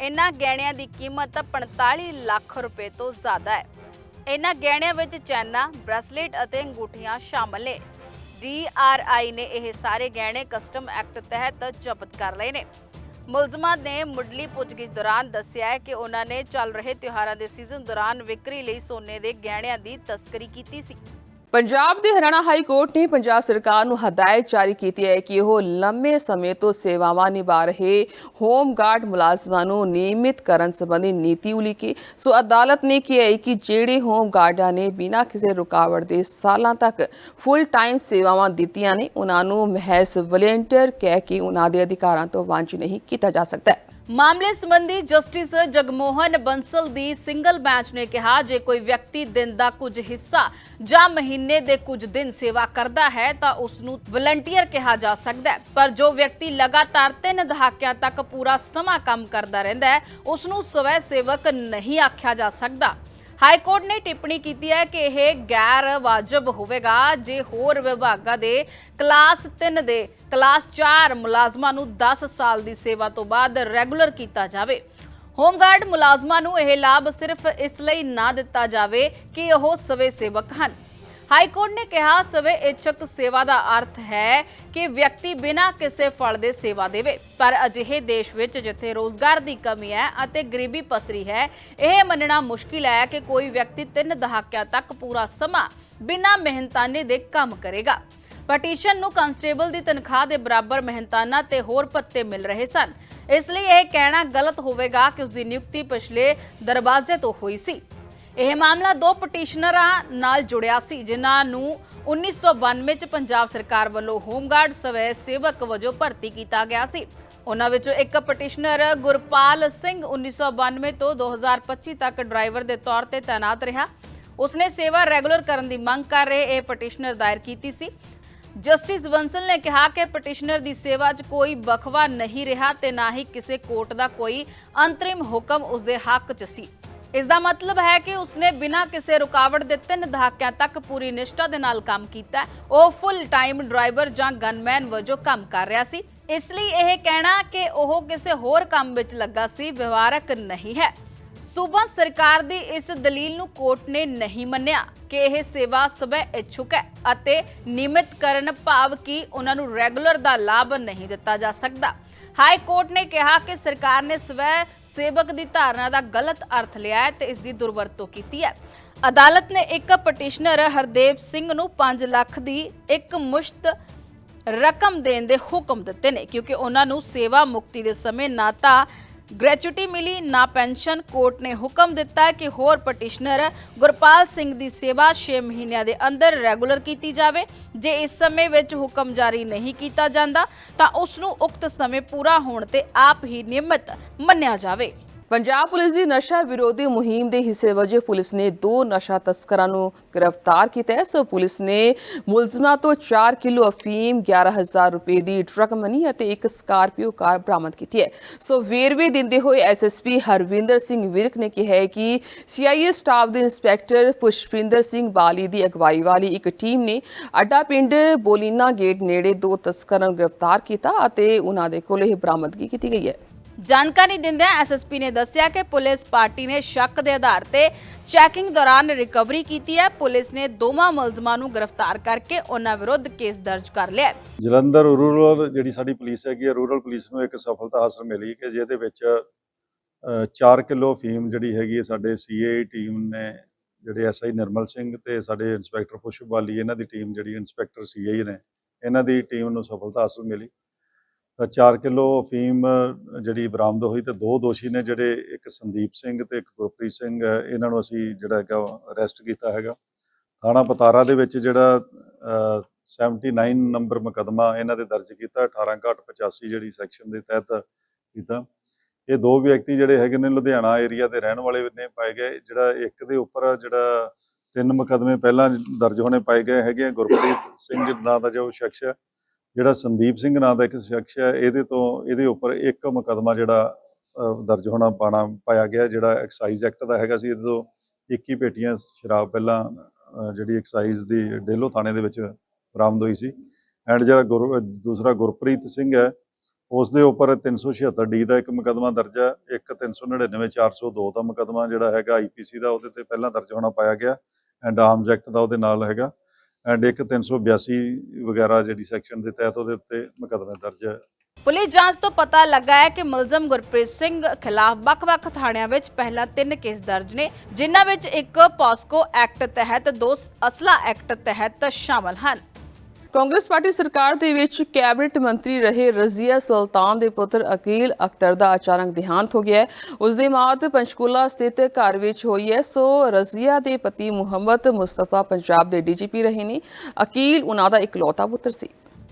ਇਹਨਾਂ ਗਹਿਣਿਆਂ ਦੀ ਕੀਮਤ 45 ਲੱਖ ਰੁਪਏ ਤੋਂ ਜ਼ਿਆਦਾ ਹੈ। ਇਹਨਾਂ ਗਹਿਣਿਆਂ ਵਿੱਚ ਚੈਨਾ, ਬ੍ਰੈਸਲੇਟ ਅਤੇ ਅੰਗੂਠੀਆਂ ਸ਼ਾਮਲ ਨੇ। ਡੀਆਰਆਈ ਨੇ ਇਹ ਸਾਰੇ ਗਹਿਣੇ ਕਸਟਮ ਐਕਟ ਤਹਿਤ ਜ਼ਬਤ ਕਰ ਲਏ ਨੇ। ਮੁਲਜ਼ਮਾਂ ਨੇ ਮੁੱਢਲੀ ਪੁੱਛਗਿੱਛ ਦੌਰਾਨ ਦੱਸਿਆ ਹੈ ਕਿ ਉਹਨਾਂ ਨੇ ਚੱਲ ਰਹੇ ਤਿਉਹਾਰਾਂ ਦੇ ਸੀਜ਼ਨ ਦੌਰਾਨ ਵਿਕਰੀ ਲਈ ਸੋਨੇ ਦੇ ਗਹਿਣਿਆਂ ਦੀ ਤਸਕਰੀ ਕੀਤੀ ਸੀ। ਪੰਜਾਬ ਦੇ ਹਰਿਆਣਾ ਹਾਈ ਕੋਰਟ ਨੇ ਪੰਜਾਬ ਸਰਕਾਰ ਨੂੰ ਹਦਾਇਤ ਜਾਰੀ ਕੀਤੀ ਹੈ ਕਿ ਉਹ ਲੰਮੇ ਸਮੇਂ ਤੋਂ ਸੇਵਾਵਾਂ ਨਿਭਾ ਰਹੇ ਹੋਮ ਗਾਰਡ ਮੁਲਾਜ਼ਮਾਂ ਨੂੰ ਨਿਯਮਿਤ ਕਰਨ ਸੰਬੰਧੀ ਨੀਤੀ ਉਲੀਕੇ। ਸੋ ਅਦਾਲਤ ਨੇ ਕਿਹਾ ਹੈ ਕਿ ਜਿਹੜੇ ਹੋਮ ਗਾਰਡਾਂ ਨੇ ਬਿਨਾਂ ਕਿਸੇ ਰੁਕਾਵਟ ਦੇ ਸਾਲਾਂ ਤੱਕ ਫੁੱਲ ਟਾਈਮ ਸੇਵਾਵਾਂ ਦਿੱਤੀਆਂ ਨੇ, ਉਹਨਾਂ ਨੂੰ ਮਹਿਜ਼ ਵਲੰਟੀਅਰ ਕਹਿ ਕੇ ਉਹਨਾਂ ਦੇ ਅਧਿਕਾਰਾਂ ਤੋਂ ਵਾਂਝੇ ਨਹੀਂ ਕੀਤਾ ਜਾ ਸਕਦਾ। ਮਾਮਲੇ ਸੰਬੰਧੀ ਜਸਟਿਸ ਜਗਮੋਹਨ ਬੰਸਲ ਦੀ ਸਿੰਗਲ ਬੈਂਚ ਨੇ ਕਿਹਾ, ਜੇ ਕੋਈ ਵਿਅਕਤੀ ਦਿਨ ਦਾ ਕੁਝ ਹਿੱਸਾ ਜਾਂ ਮਹੀਨੇ ਦੇ ਕੁਝ ਦਿਨ ਸੇਵਾ ਕਰਦਾ ਹੈ, ਤਾਂ ਉਸ ਨੂੰ ਵਲੰਟੀਅਰ ਕਿਹਾ ਜਾ ਸਕਦਾ ਹੈ। ਪਰ ਜੋ ਵਿਅਕਤੀ ਲਗਾਤਾਰ 3 ਦਹਾਕਿਆਂ ਤੱਕ ਪੂਰਾ ਸਮਾਂ ਕੰਮ ਕਰਦਾ ਰਹਿੰਦਾ ਹੈ ਉਸ ਨੂੰ ਸਵੈ ਸੇਵਕ ਨਹੀਂ ਆਖਿਆ ਜਾ ਸਕਦਾ। ਹਾਈ ਕੋਰਟ ਨੇ ਟਿੱਪਣੀ ਕੀਤੀ ਹੈ ਕਿ ਇਹ ਗੈਰ ਵਾਜਬ ਹੋਵੇਗਾ ਜੇ ਹੋਰ ਵਿਭਾਗਾਂ ਦੇ ਕਲਾਸ 3 ਦੇ ਕਲਾਸ 4 ਮੁਲਾਜ਼ਮਾਂ ਨੂੰ 10 ਸਾਲ ਦੀ ਸੇਵਾ ਤੋਂ ਬਾਅਦ ਰੈਗੂਲਰ ਕੀਤਾ ਜਾਵੇ। ਹੋਮਗਾਰਡ ਮੁਲਾਜ਼ਮਾਂ ਨੂੰ ਇਹ ਲਾਭ ਸਿਰਫ ਇਸ ਲਈ ਨਾ ਦਿੱਤਾ ਜਾਵੇ ਕਿ ਉਹ ਸਵੇ ਸੇਵਕ ਹਨ। ਹਾਈ ਕੋਰਟ ਨੇ ਕਿਹਾ, ਸਵੇ ਇੱਛਕ ਸੇਵਾ ਦਾ ਅਰਥ ਹੈ ਕਿ ਵਿਅਕਤੀ ਬਿਨਾਂ ਕਿਸੇ ਫਲ ਦੇ ਸੇਵਾ ਦੇਵੇ। ਪਰ ਅਜਿਹੇ ਦੇਸ਼ ਵਿੱਚ ਜਿੱਥੇ ਰੋਜ਼ਗਾਰ ਦੀ ਕਮੀ ਹੈ ਅਤੇ ਗਰੀਬੀ ਪਸਰੀ ਹੈ, ਇਹ ਮੰਨਣਾ ਮੁਸ਼ਕਿਲ ਹੈ ਕਿ ਕੋਈ ਵਿਅਕਤੀ ਤਿੰਨ ਦਹਾਕਿਆਂ ਤੱਕ ਪੂਰਾ ਸਮਾਂ ਬਿਨਾਂ ਮਿਹਨਤਾਨੇ ਦੇ ਕੰਮ ਕਰੇਗਾ। ਪਟੀਸ਼ਨ ਨੂੰ ਕਨਸਟੇਬਲ ਦੀ ਤਨਖਾਹ ਦੇ ਬਰਾਬਰ ਮਿਹਨਤਾਨਾ ਤੇ ਹੋਰ ਪੱਤੇ ਮਿਲ ਰਹੇ ਸਨ। ਇਸ ਲਈ ਇਹ ਕਹਿਣਾ ਗਲਤ ਹੋਵੇਗਾ ਕਿ ਉਸ ਦੀ ਨਿਯੁਕਤੀ ਪਿਛਲੇ ਦਰਵਾਜ਼ੇ ਤੋਂ ਹੋਈ ਸੀ। ਇਹ ਮਾਮਲਾ ਦੋ ਪਟੀਸ਼ਨਰਾਂ ਨਾਲ ਜੁੜਿਆ ਸੀ, ਜਿਨ੍ਹਾਂ ਨੂੰ 1992 ਚ ਪੰਜਾਬ ਸਰਕਾਰ ਵੱਲੋਂ ਹੋਮਗਾਰਡ ਸਵੈ ਸੇਵਕ ਵਜੋਂ ਭਰਤੀ ਕੀਤਾ ਗਿਆ ਸੀ। ਉਹਨਾਂ ਵਿੱਚੋਂ ਇੱਕ ਪਟੀਸ਼ਨਰ ਗੁਰਪਾਲ ਸਿੰਘ 1992 ਤੋਂ 2025 ਤੱਕ ਡਰਾਈਵਰ ਦੇ ਤੌਰ ਤੇ ਤਾਇਨਾਤ ਰਿਹਾ। ਉਸਨੇ ਸੇਵਾ ਰੈਗੂਲਰ ਕਰਨ ਦੀ ਮੰਗ ਕਰ ਰਹੇ ਇਹ ਪਟੀਸ਼ਨਰ ਦਾਇਰ ਕੀਤੀ ਸੀ। ਜਸਟਿਸ ਬੰਸਲ ਨੇ ਕਿਹਾ ਕਿ ਪਟੀਸ਼ਨਰ ਦੀ ਸੇਵਾ 'ਚ ਕੋਈ ਬਖਵਾ ਨਹੀਂ ਰਿਹਾ ਤੇ ਨਾ ਹੀ ਕਿਸੇ ਕੋਰਟ ਦਾ ਕੋਈ ਅੰਤਰਿਮ ਹੁਕਮ ਉਸਦੇ ਹੱਕ 'ਚ ਸੀ। ਇਸ ਦਾ ਮਤਲਬ ਹੈ ਕਿ ਉਸਨੇ ਬਿਨਾਂ ਕਿਸੇ ਰੁਕਾਵਟ ਦੇ ਤਿੰਨ ਦਹਾਕਿਆਂ ਤੱਕ ਪੂਰੀ ਨਿਸ਼ਠਾ ਦੇ ਨਾਲ ਕੰਮ ਕੀਤਾ ਉਹ ਫੁੱਲ ਟਾਈਮ ਡਰਾਈਵਰ ਜਾਂ ਗਨਮੈਨ ਵਜੋਂ ਕੰਮ ਕਰ ਰਿਹਾ ਸੀ। ਇਸ ਲਈ ਇਹ ਕਹਿਣਾ ਕਿ ਉਹ ਕਿਸੇ ਹੋਰ ਕੰਮ ਵਿੱਚ ਲੱਗਾ ਸੀ, ਵਿਵਹਾਰਕ ਨਹੀਂ ਹੈ। ਸੂਬਾ ਸਰਕਾਰ ਦੀ ਇਸ ਦਲੀਲ ਨੂੰ ਕੋਰਟ ਨੇ ਨਹੀਂ ਮੰਨਿਆ ਕਿ ਇਹ ਸੇਵਾ ਸਵੈ ਇੱਛੁਕ ਹੈ ਅਤੇ ਨਿਯਮਿਤ ਕਰਨ ਭਾਵ ਕਿ ਉਹਨਾਂ ਨੂੰ ਰੈਗੂਲਰ ਦਾ ਲਾਭ ਨਹੀਂ ਦਿੱਤਾ ਜਾ ਸਕਦਾ। ਹਾਈ ਕੋਰਟ ਨੇ ਕਿਹਾ ਕਿ ਸਰਕਾਰ ਨੇ ਸਵੈ ਸੇਵਕ ਦੀ ਧਾਰਨਾ ਦਾ ਗਲਤ ਅਰਥ ਲਿਆ ਹੈ ਤੇ ਇਸ ਦੀ ਦੁਰਵਰਤੋਂ ਕੀਤੀ ਹੈ। ਅਦਾਲਤ ਨੇ ਇੱਕ ਪਟੀਸ਼ਨਰ ਹਰਦੇਵ ਸਿੰਘ ਨੂੰ 5 ਲੱਖ ਦੀ ਇੱਕ ਮੁਸ਼ਤ ਰਕਮ ਦੇਣ ਦੇ ਹੁਕਮ ਦਿੱਤੇ ਨੇ, ਕਿਉਂਕਿ ਉਹਨਾਂ ਨੂੰ ਸੇਵਾ ਮੁਕਤੀ ਦੇ ਸਮੇਂ ਨਾ ਤਾਂ ਗ੍ਰੈਚੁਇਟੀ ਮਿਲੀ, ਨਾ ਪੈਨਸ਼ਨ ਕੋਰਟ ਨੇ ਹੁਕਮ ਦਿੱਤਾ ਕਿ ਹੋਰ ਪਟੀਸ਼ਨਰ ਗੁਰਪਾਲ ਸਿੰਘ ਦੀ ਸੇਵਾ 6 ਮਹੀਨਿਆਂ ਦੇ ਅੰਦਰ ਰੈਗੂਲਰ ਕੀਤੀ ਜਾਵੇ। ਜੇ ਇਸ ਸਮੇਂ ਵਿੱਚ ਹੁਕਮ ਜਾਰੀ ਨਹੀਂ ਕੀਤਾ ਜਾਂਦਾ, ਤਾਂ ਉਸ ਨੂੰ ਉਕਤ ਸਮੇਂ ਪੂਰਾ ਹੋਣ ਤੇ ਆਪ ਹੀ ਨਿਯਮਤ ਮੰਨਿਆ ਜਾਵੇ। ਪੰਜਾਬ ਪੁਲਿਸ ਦੀ ਨਸ਼ਾ ਵਿਰੋਧੀ ਮੁਹਿੰਮ ਦੇ ਹਿੱਸੇ ਵਜੋਂ ਪੁਲਿਸ ਨੇ ਦੋ ਨਸ਼ਾ ਤਸਕਰਾਂ ਨੂੰ ਗ੍ਰਿਫਤਾਰ ਕੀਤਾ ਹੈ। ਸੋ ਪੁਲਿਸ ਨੇ ਮੁਲਜ਼ਮਾਂ ਤੋਂ 4 ਕਿਲੋ ਅਫੀਮ 11000 ਰੁਪਏ ਦੀ ਟਰੱਕ ਮਨੀ ਅਤੇ ਇੱਕ ਸਕਾਰਪੀਓ ਕਾਰ ਬਰਾਮਦ ਕੀਤੀ ਹੈ। ਸੋ ਵੇਰਵੇ ਦਿੰਦੇ ਹੋਏ ਐਸਐਸਪੀ ਹਰਵਿੰਦਰ ਸਿੰਘ ਵਿਰਕ ਨੇ ਕਿਹਾ ਹੈ ਕਿ ਸੀਆਈਏ ਸਟਾਫ ਦੇ ਇੰਸਪੈਕਟਰ ਪੁਸ਼ਪਿੰਦਰ ਸਿੰਘ ਬਾਲੀ ਦੀ ਅਗਵਾਈ ਵਾਲੀ ਇੱਕ ਟੀਮ ਨੇ ਅੱਡਾ ਪਿੰਡ ਬੋਲੀਨਾ ਗੇਟ ਨੇੜੇ ਦੋ ਤਸਕਰਾਂ ਨੂੰ ਗ੍ਰਿਫਤਾਰ ਕੀਤਾ ਅਤੇ ਉਹਨਾਂ ਦੇ ਕੋਲੋਂ ਇਹ ਬਰਾਮਦਗੀ ਕੀਤੀ ਗਈ ਹੈ। ਜਾਣਕਾਰੀ ਦਿੰਦਿਆਂ ਐਸਐਸਪੀ ਨੇ ਦੱਸਿਆ ਕਿ ਪੁਲਿਸ ਪਾਰਟੀ ਨੇ ਸ਼ੱਕ ਦੇ ਆਧਾਰ ਤੇ ਚੈਕਿੰਗ ਦੌਰਾਨ ਰਿਕਵਰੀ ਕੀਤੀ ਹੈ। ਪੁਲਿਸ ਨੇ ਦੋਵਾਂ ਮੁਲਜ਼ਮਾਂ ਨੂੰ ਗ੍ਰਿਫਤਾਰ ਕਰਕੇ ਉਹਨਾਂ ਵਿਰੁੱਧ ਕੇਸ ਦਰਜ ਕਰ ਲਿਆ ਹੈ। ਜਲੰਧਰ ਰੂਰਲ ਜਿਹੜੀ ਸਾਡੀ ਪੁਲਿਸ ਹੈਗੀ ਹੈ, ਰੂਰਲ ਪੁਲਿਸ ਨੂੰ ਇੱਕ ਸਫਲਤਾ ਹਾਸਲ ਮਿਲੀ ਕਿ ਜਿਹਦੇ ਵਿੱਚ 4 ਕਿਲੋ ਫੀਮ ਜਿਹੜੀ ਹੈਗੀ ਹੈ ਸਾਡੇ ਸੀਏ ਟੀਮ ਨੇ, ਜਿਹੜੇ ਐਸਆਈ ਨਿਰਮਲ ਸਿੰਘ ਤੇ ਸਾਡੇ ਇੰਸਪੈਕਟਰ ਪੁਸ਼ਪ ਵਾਲੀ ਇਹਨਾਂ ਦੀ ਟੀਮ ਜਿਹੜੀ ਇੰਸਪੈਕਟਰ ਸੀਆਈ ਨੇ, ਇਹਨਾਂ ਦੀ ਟੀਮ ਨੂੰ ਸਫਲਤਾ ਹਾਸਲ ਮਿਲੀ। ਤਾਂ 4 ਕਿਲੋ ਫੀਮ ਜਿਹੜੀ ਬਰਾਮਦ ਹੋਈ ਤੇ ਦੋ ਦੋਸ਼ੀ ਨੇ ਜਿਹੜੇ ਇੱਕ ਸੰਦੀਪ ਸਿੰਘ ਤੇ ਇੱਕ ਗੁਰਪ੍ਰੀਤ ਸਿੰਘ ਇਹਨਾਂ ਨੂੰ ਅਸੀਂ ਜਿਹੜਾ ਹੈਗਾ ਅਰੈਸਟ ਕੀਤਾ ਹੈਗਾ। ਥਾਣਾ ਪਤਾਰਾ ਦੇ ਵਿੱਚ ਜਿਹੜਾ ਅਹ, 79 ਨੰਬਰ ਮੁਕੱਦਮਾ ਇਹਨਾਂ ਦੇ ਦਰਜ ਕੀਤਾ 1885 ਜਿਹੜੀ ਸੈਕਸ਼ਨ ਦੇ ਤਹਿਤ ਕੀਤਾ। ਇਹ ਦੋ ਵਿਅਕਤੀ ਜਿਹੜੇ ਹੈਗੇ ਨੇ ਲੁਧਿਆਣਾ ਏਰੀਆ ਦੇ ਰਹਿਣ ਵਾਲੇ ਨੇ ਪਾਏ ਗਏ। ਜਿਹੜਾ ਇੱਕ ਦੇ ਉੱਪਰ ਜਿਹੜਾ ਤਿੰਨ ਮੁਕੱਦਮੇ ਪਹਿਲਾਂ ਦਰਜ ਹੋਣੇ ਪਾਏ ਗਏ ਹੈਗੇ ਆ, ਗੁਰਪ੍ਰੀਤ ਸਿੰਘ ਨਾਂ ਦਾ ਜੋ ਸ਼ਖਸ ਹੈ ਜਿਹੜਾ ਸੰਦੀਪ ਸਿੰਘ ਨਾਂ ਦਾ ਇੱਕ ਸ਼ਖਸ ਹੈ, ਇਹਦੇ ਤੋਂ ਇਹਦੇ ਉੱਪਰ ਇੱਕ ਮੁਕੱਦਮਾ ਜਿਹੜਾ ਦਰਜ ਹੋਣਾ ਪਾਣਾ ਪਾਇਆ ਗਿਆ, ਜਿਹੜਾ ਐਕਸਾਈਜ਼ ਐਕਟ ਦਾ ਹੈਗਾ ਸੀ। ਇਹਦੇ ਤੋਂ 21 ਪੇਟੀਆਂ ਸ਼ਰਾਬ ਪਹਿਲਾਂ ਜਿਹੜੀ ਐਕਸਾਈਜ਼ ਦੀ ਡੇਲੋ ਥਾਣੇ ਦੇ ਵਿੱਚ ਬਰਾਮਦ ਹੋਈ ਸੀ। ਐਂਡ ਜਿਹੜਾ ਗੁਰ, ਦੂਸਰਾ ਗੁਰਪ੍ਰੀਤ ਸਿੰਘ ਹੈ, ਉਸ ਦੇ ਉੱਪਰ 376 ਡੀ ਦਾ ਇੱਕ ਮੁਕਦਮਾ ਦਰਜ ਹੈ। ਇੱਕ 399 402 ਦਾ ਮੁਕਦਮਾ ਜਿਹੜਾ ਹੈਗਾ ਆਈਪੀਸੀ ਦਾ, ਉਹਦੇ ਤੇ ਪਹਿਲਾਂ ਦਰਜ ਹੋਣਾ ਪਾਇਆ ਗਿਆ। ਐਂਡ ਆਰਮਜ਼ ਐਕਟ ਦਾ ਉਹਦੇ ਨਾਲ ਹੈਗਾ। ਐਂਡ ਇੱਕ 382 ਵਗੈਰਾ ਜਿਹੜੀ ਸੈਕਸ਼ਨ ਦੇ ਤਹਿਤ ਉਹਦੇ ਉੱਤੇ ਮੁਕਦਮਾ ਦਰਜ ਹੈ। ਪੁਲਿਸ ਜਾਂਚ ਤੋਂ ਪਤਾ ਲੱਗਾ ਹੈ ਕਿ ਮੁਲਜ਼ਮ ਗੁਰਪ੍ਰੀਤ ਸਿੰਘ ਖਿਲਾਫ ਵੱਖ-ਵੱਖ ਥਾਣਿਆਂ ਵਿੱਚ ਪਹਿਲਾਂ ਤਿੰਨ ਕੇਸ ਦਰਜ ਨੇ, ਜਿਨ੍ਹਾਂ ਵਿੱਚ ਇੱਕ ਪੋਸਕੋ ਐਕਟ ਤਹਿਤ, ਦੋ ਅਸਲਾ ਐਕਟ ਤਹਿਤ ਸ਼ਾਮਲ ਹਨ। ਕਾਂਗਰਸ ਪਾਰਟੀ ਸਰਕਾਰ ਦੇ ਵਿੱਚ ਕੈਬਨਿਟ ਮੰਤਰੀ ਰਹੇ ਰਜ਼ੀਆ ਸੁਲਤਾਨ ਦੇ ਪੁੱਤਰ ਅਕੀਲ ਅਖਤਰ ਦਾ ਅਚਾਨਕ ਦੇਹਾਂਤ ਹੋ ਗਿਆ ਹੈ। ਉਸ ਦੀ ਮੌਤ ਪੰਚਕੂਲਾ ਸਥਿਤ ਘਰ ਵਿੱਚ ਹੋਈ ਹੈ। ਸੋ ਰਜ਼ੀਆ ਦੇ ਪਤੀ ਮੁਹੰਮਦ ਮੁਸਤਫਾ ਪੰਜਾਬ ਦੇ ਡੀਜੀਪੀ ਰਹੇ ਨੇ। ਅਕੀਲ ਉਹਨਾਂ ਦਾ ਇਕਲੌਤਾ ਪੁੱਤਰ ਸੀ।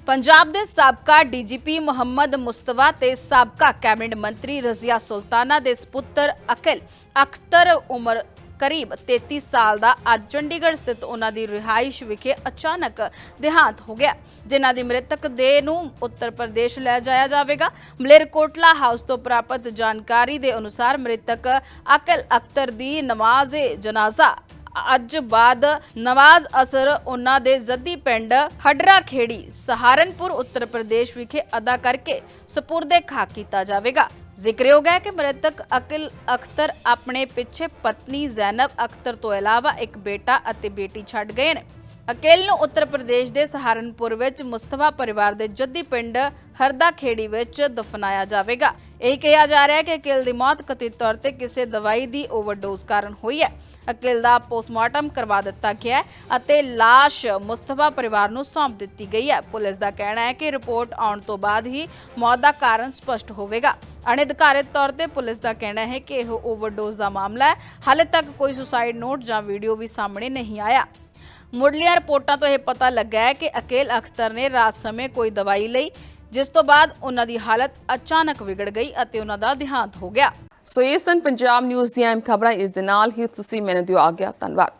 ਪੰਜਾਬ ਦੇ ਸਾਬਕਾ ਡੀਜੀਪੀ ਮੁਹੰਮਦ ਮੁਸਤਫਾ ਤੇ ਸਾਬਕਾ ਕੈਬਨਿਟ ਮੰਤਰੀ ਰਜ਼ੀਆ ਸੁਲਤਾਨਾ ਦੇ ਸੁਪੁੱਤਰ ਅਕਿਲ ਅਖਤਰ ਉਮਰ ਕਰੀਬ 33 ਸਾਲ ਦਾ ਅੱਜ ਚੰਡੀਗੜ੍ਹ ਸਥਿਤ ਉਹਨਾਂ ਦੀ ਰਿਹਾਇਸ਼ ਵਿਖੇ ਅਚਾਨਕ ਦੇਹਾਂਤ ਹੋ ਗਿਆ, ਜਿਨ੍ਹਾਂ ਦੀ ਮ੍ਰਿਤਕ ਦੇਹ ਨੂੰ ਉੱਤਰ ਪ੍ਰਦੇਸ਼ ਲੈ ਜਾਇਆ ਜਾਵੇਗਾ। ਮਲੇਰਕੋਟਲਾ ਹਾਊਸ ਤੋਂ ਪ੍ਰਾਪਤ ਜਾਣਕਾਰੀ ਦੇ ਅਨੁਸਾਰ ਮ੍ਰਿਤਕ ਅਕਿਲ ਅਖਤਰ ਦੀ ਨਮਾਜ਼ ਜਨਾਜ਼ਾ। ਅੱਜ ਬਾਅਦ ਨਵਾਜ਼ ਅਸਰ ਉਹਨਾਂ ਦੇ ਜ਼ੱਦੀ ਪਿੰਡ ਹਡਰਾ ਖੇੜੀ ਸਹਾਰਨਪੁਰ, ਉੱਤਰ ਪ੍ਰਦੇਸ਼ ਵਿਖੇ ਅਦਾ ਕਰਕੇ ਸਪੁਰਦੇ ਖਾ ਕੀਤਾ ਜਾਵੇਗਾ। ਜ਼ਿਕਰਯੋਗ ਹੈ ਕਿ ਮ੍ਰਿਤਕ ਅਕਿਲ ਅਖਤਰ ਆਪਣੇ ਪਿੱਛੇ ਪਤਨੀ ਜ਼ੈਨਬ ਅਖਤਰ ਤੋਂ ਇਲਾਵਾ ਇੱਕ ਬੇਟਾ ਅਤੇ ਬੇਟੀ ਛੱਡ ਗਏ ਨੇ। ਅਕਿਲ ਨੂੰ ਉੱਤਰ ਪ੍ਰਦੇਸ਼ ਦੇ ਸਹਾਰਨਪੁਰ ਵਿੱਚ ਮੁਸਤਫਾ ਪਰਿਵਾਰ ਦੇ ਜੱਦੀ ਪਿੰਡ ਹਰਦਾ ਖੇੜੀ ਵਿੱਚ ਦਫਨਾਇਆ ਜਾਵੇਗਾ। ਇਹ ਕਿਹਾ ਜਾ ਰਿਹਾ ਹੈ ਕਿ ਅਕਿਲ ਦੀ ਮੌਤ ਕਥਿਤ ਤੌਰ ਤੇ ਕਿਸੇ ਦਵਾਈ ਦੀ ਓਵਰਡੋਜ਼ ਕਾਰਨ ਹੋਈ ਹੈ। ਅਕਿਲ ਦਾ ਪੋਸਟਮਾਰਟਮ ਕਰਵਾ ਦਿੱਤਾ ਗਿਆ ਅਤੇ ਲਾਸ਼ ਮੁਸਤਫਾ ਪਰਿਵਾਰ ਨੂੰ ਸੌਂਪ ਦਿੱਤੀ ਗਈ ਹੈ। ਪੁਲਿਸ ਦਾ ਕਹਿਣਾ ਹੈ ਕਿ ਰਿਪੋਰਟ ਆਉਣ ਤੋਂ ਬਾਅਦ ਹੀ ਮੌਤ ਦਾ ਕਾਰਨ ਸਪਸ਼ਟ ਹੋਵੇਗਾ। ਅਣਅਧਿਕਾਰਿਤ ਤੌਰ ਤੇ ਪੁਲਿਸ ਦਾ ਕਹਿਣਾ ਹੈ ਕਿ ਇਹ ਓਵਰਡੋਜ਼ ਦਾ ਮਾਮਲਾ ਹੈ। ਹਾਲੇ ਤੱਕ ਕੋਈ ਸੁਸਾਈਡ ਨੋਟ ਜਾਂ ਵੀਡੀਓ ਵੀ ਸਾਹਮਣੇ ਨਹੀਂ ਆਇਆ। ਮੁੱਢਲੀਆਂ ਰਿਪੋਰਟਾਂ ਤੋਂ ਇਹ ਪਤਾ ਲੱਗਾ ਹੈ ਕਿ ਅਕੇਲ ਅਖਤਰ ਨੇ ਰਾਤ ਸਮੇਂ ਕੋਈ ਦਵਾਈ ਲਈ, ਜਿਸ ਤੋਂ ਬਾਅਦ ਉਹਨਾਂ ਦੀ ਹਾਲਤ ਅਚਾਨਕ ਵਿਗੜ ਗਈ ਅਤੇ ਉਹਨਾਂ ਦਾ ਦੇਹਾਂਤ ਹੋ ਗਿਆ। ਸੋ ਇਹ ਸਨ ਪੰਜਾਬ ਨਿਊਜ਼ ਦੀਆਂ ਅਹਿਮ ਖਬਰਾਂ ਇਸ ਦੇ ਨਾਲ ਹੀ ਤੁਸੀਂ ਮੈਨੂੰ ਦਿਓ ਆ ਗਿਆ ਧੰਨਵਾਦ।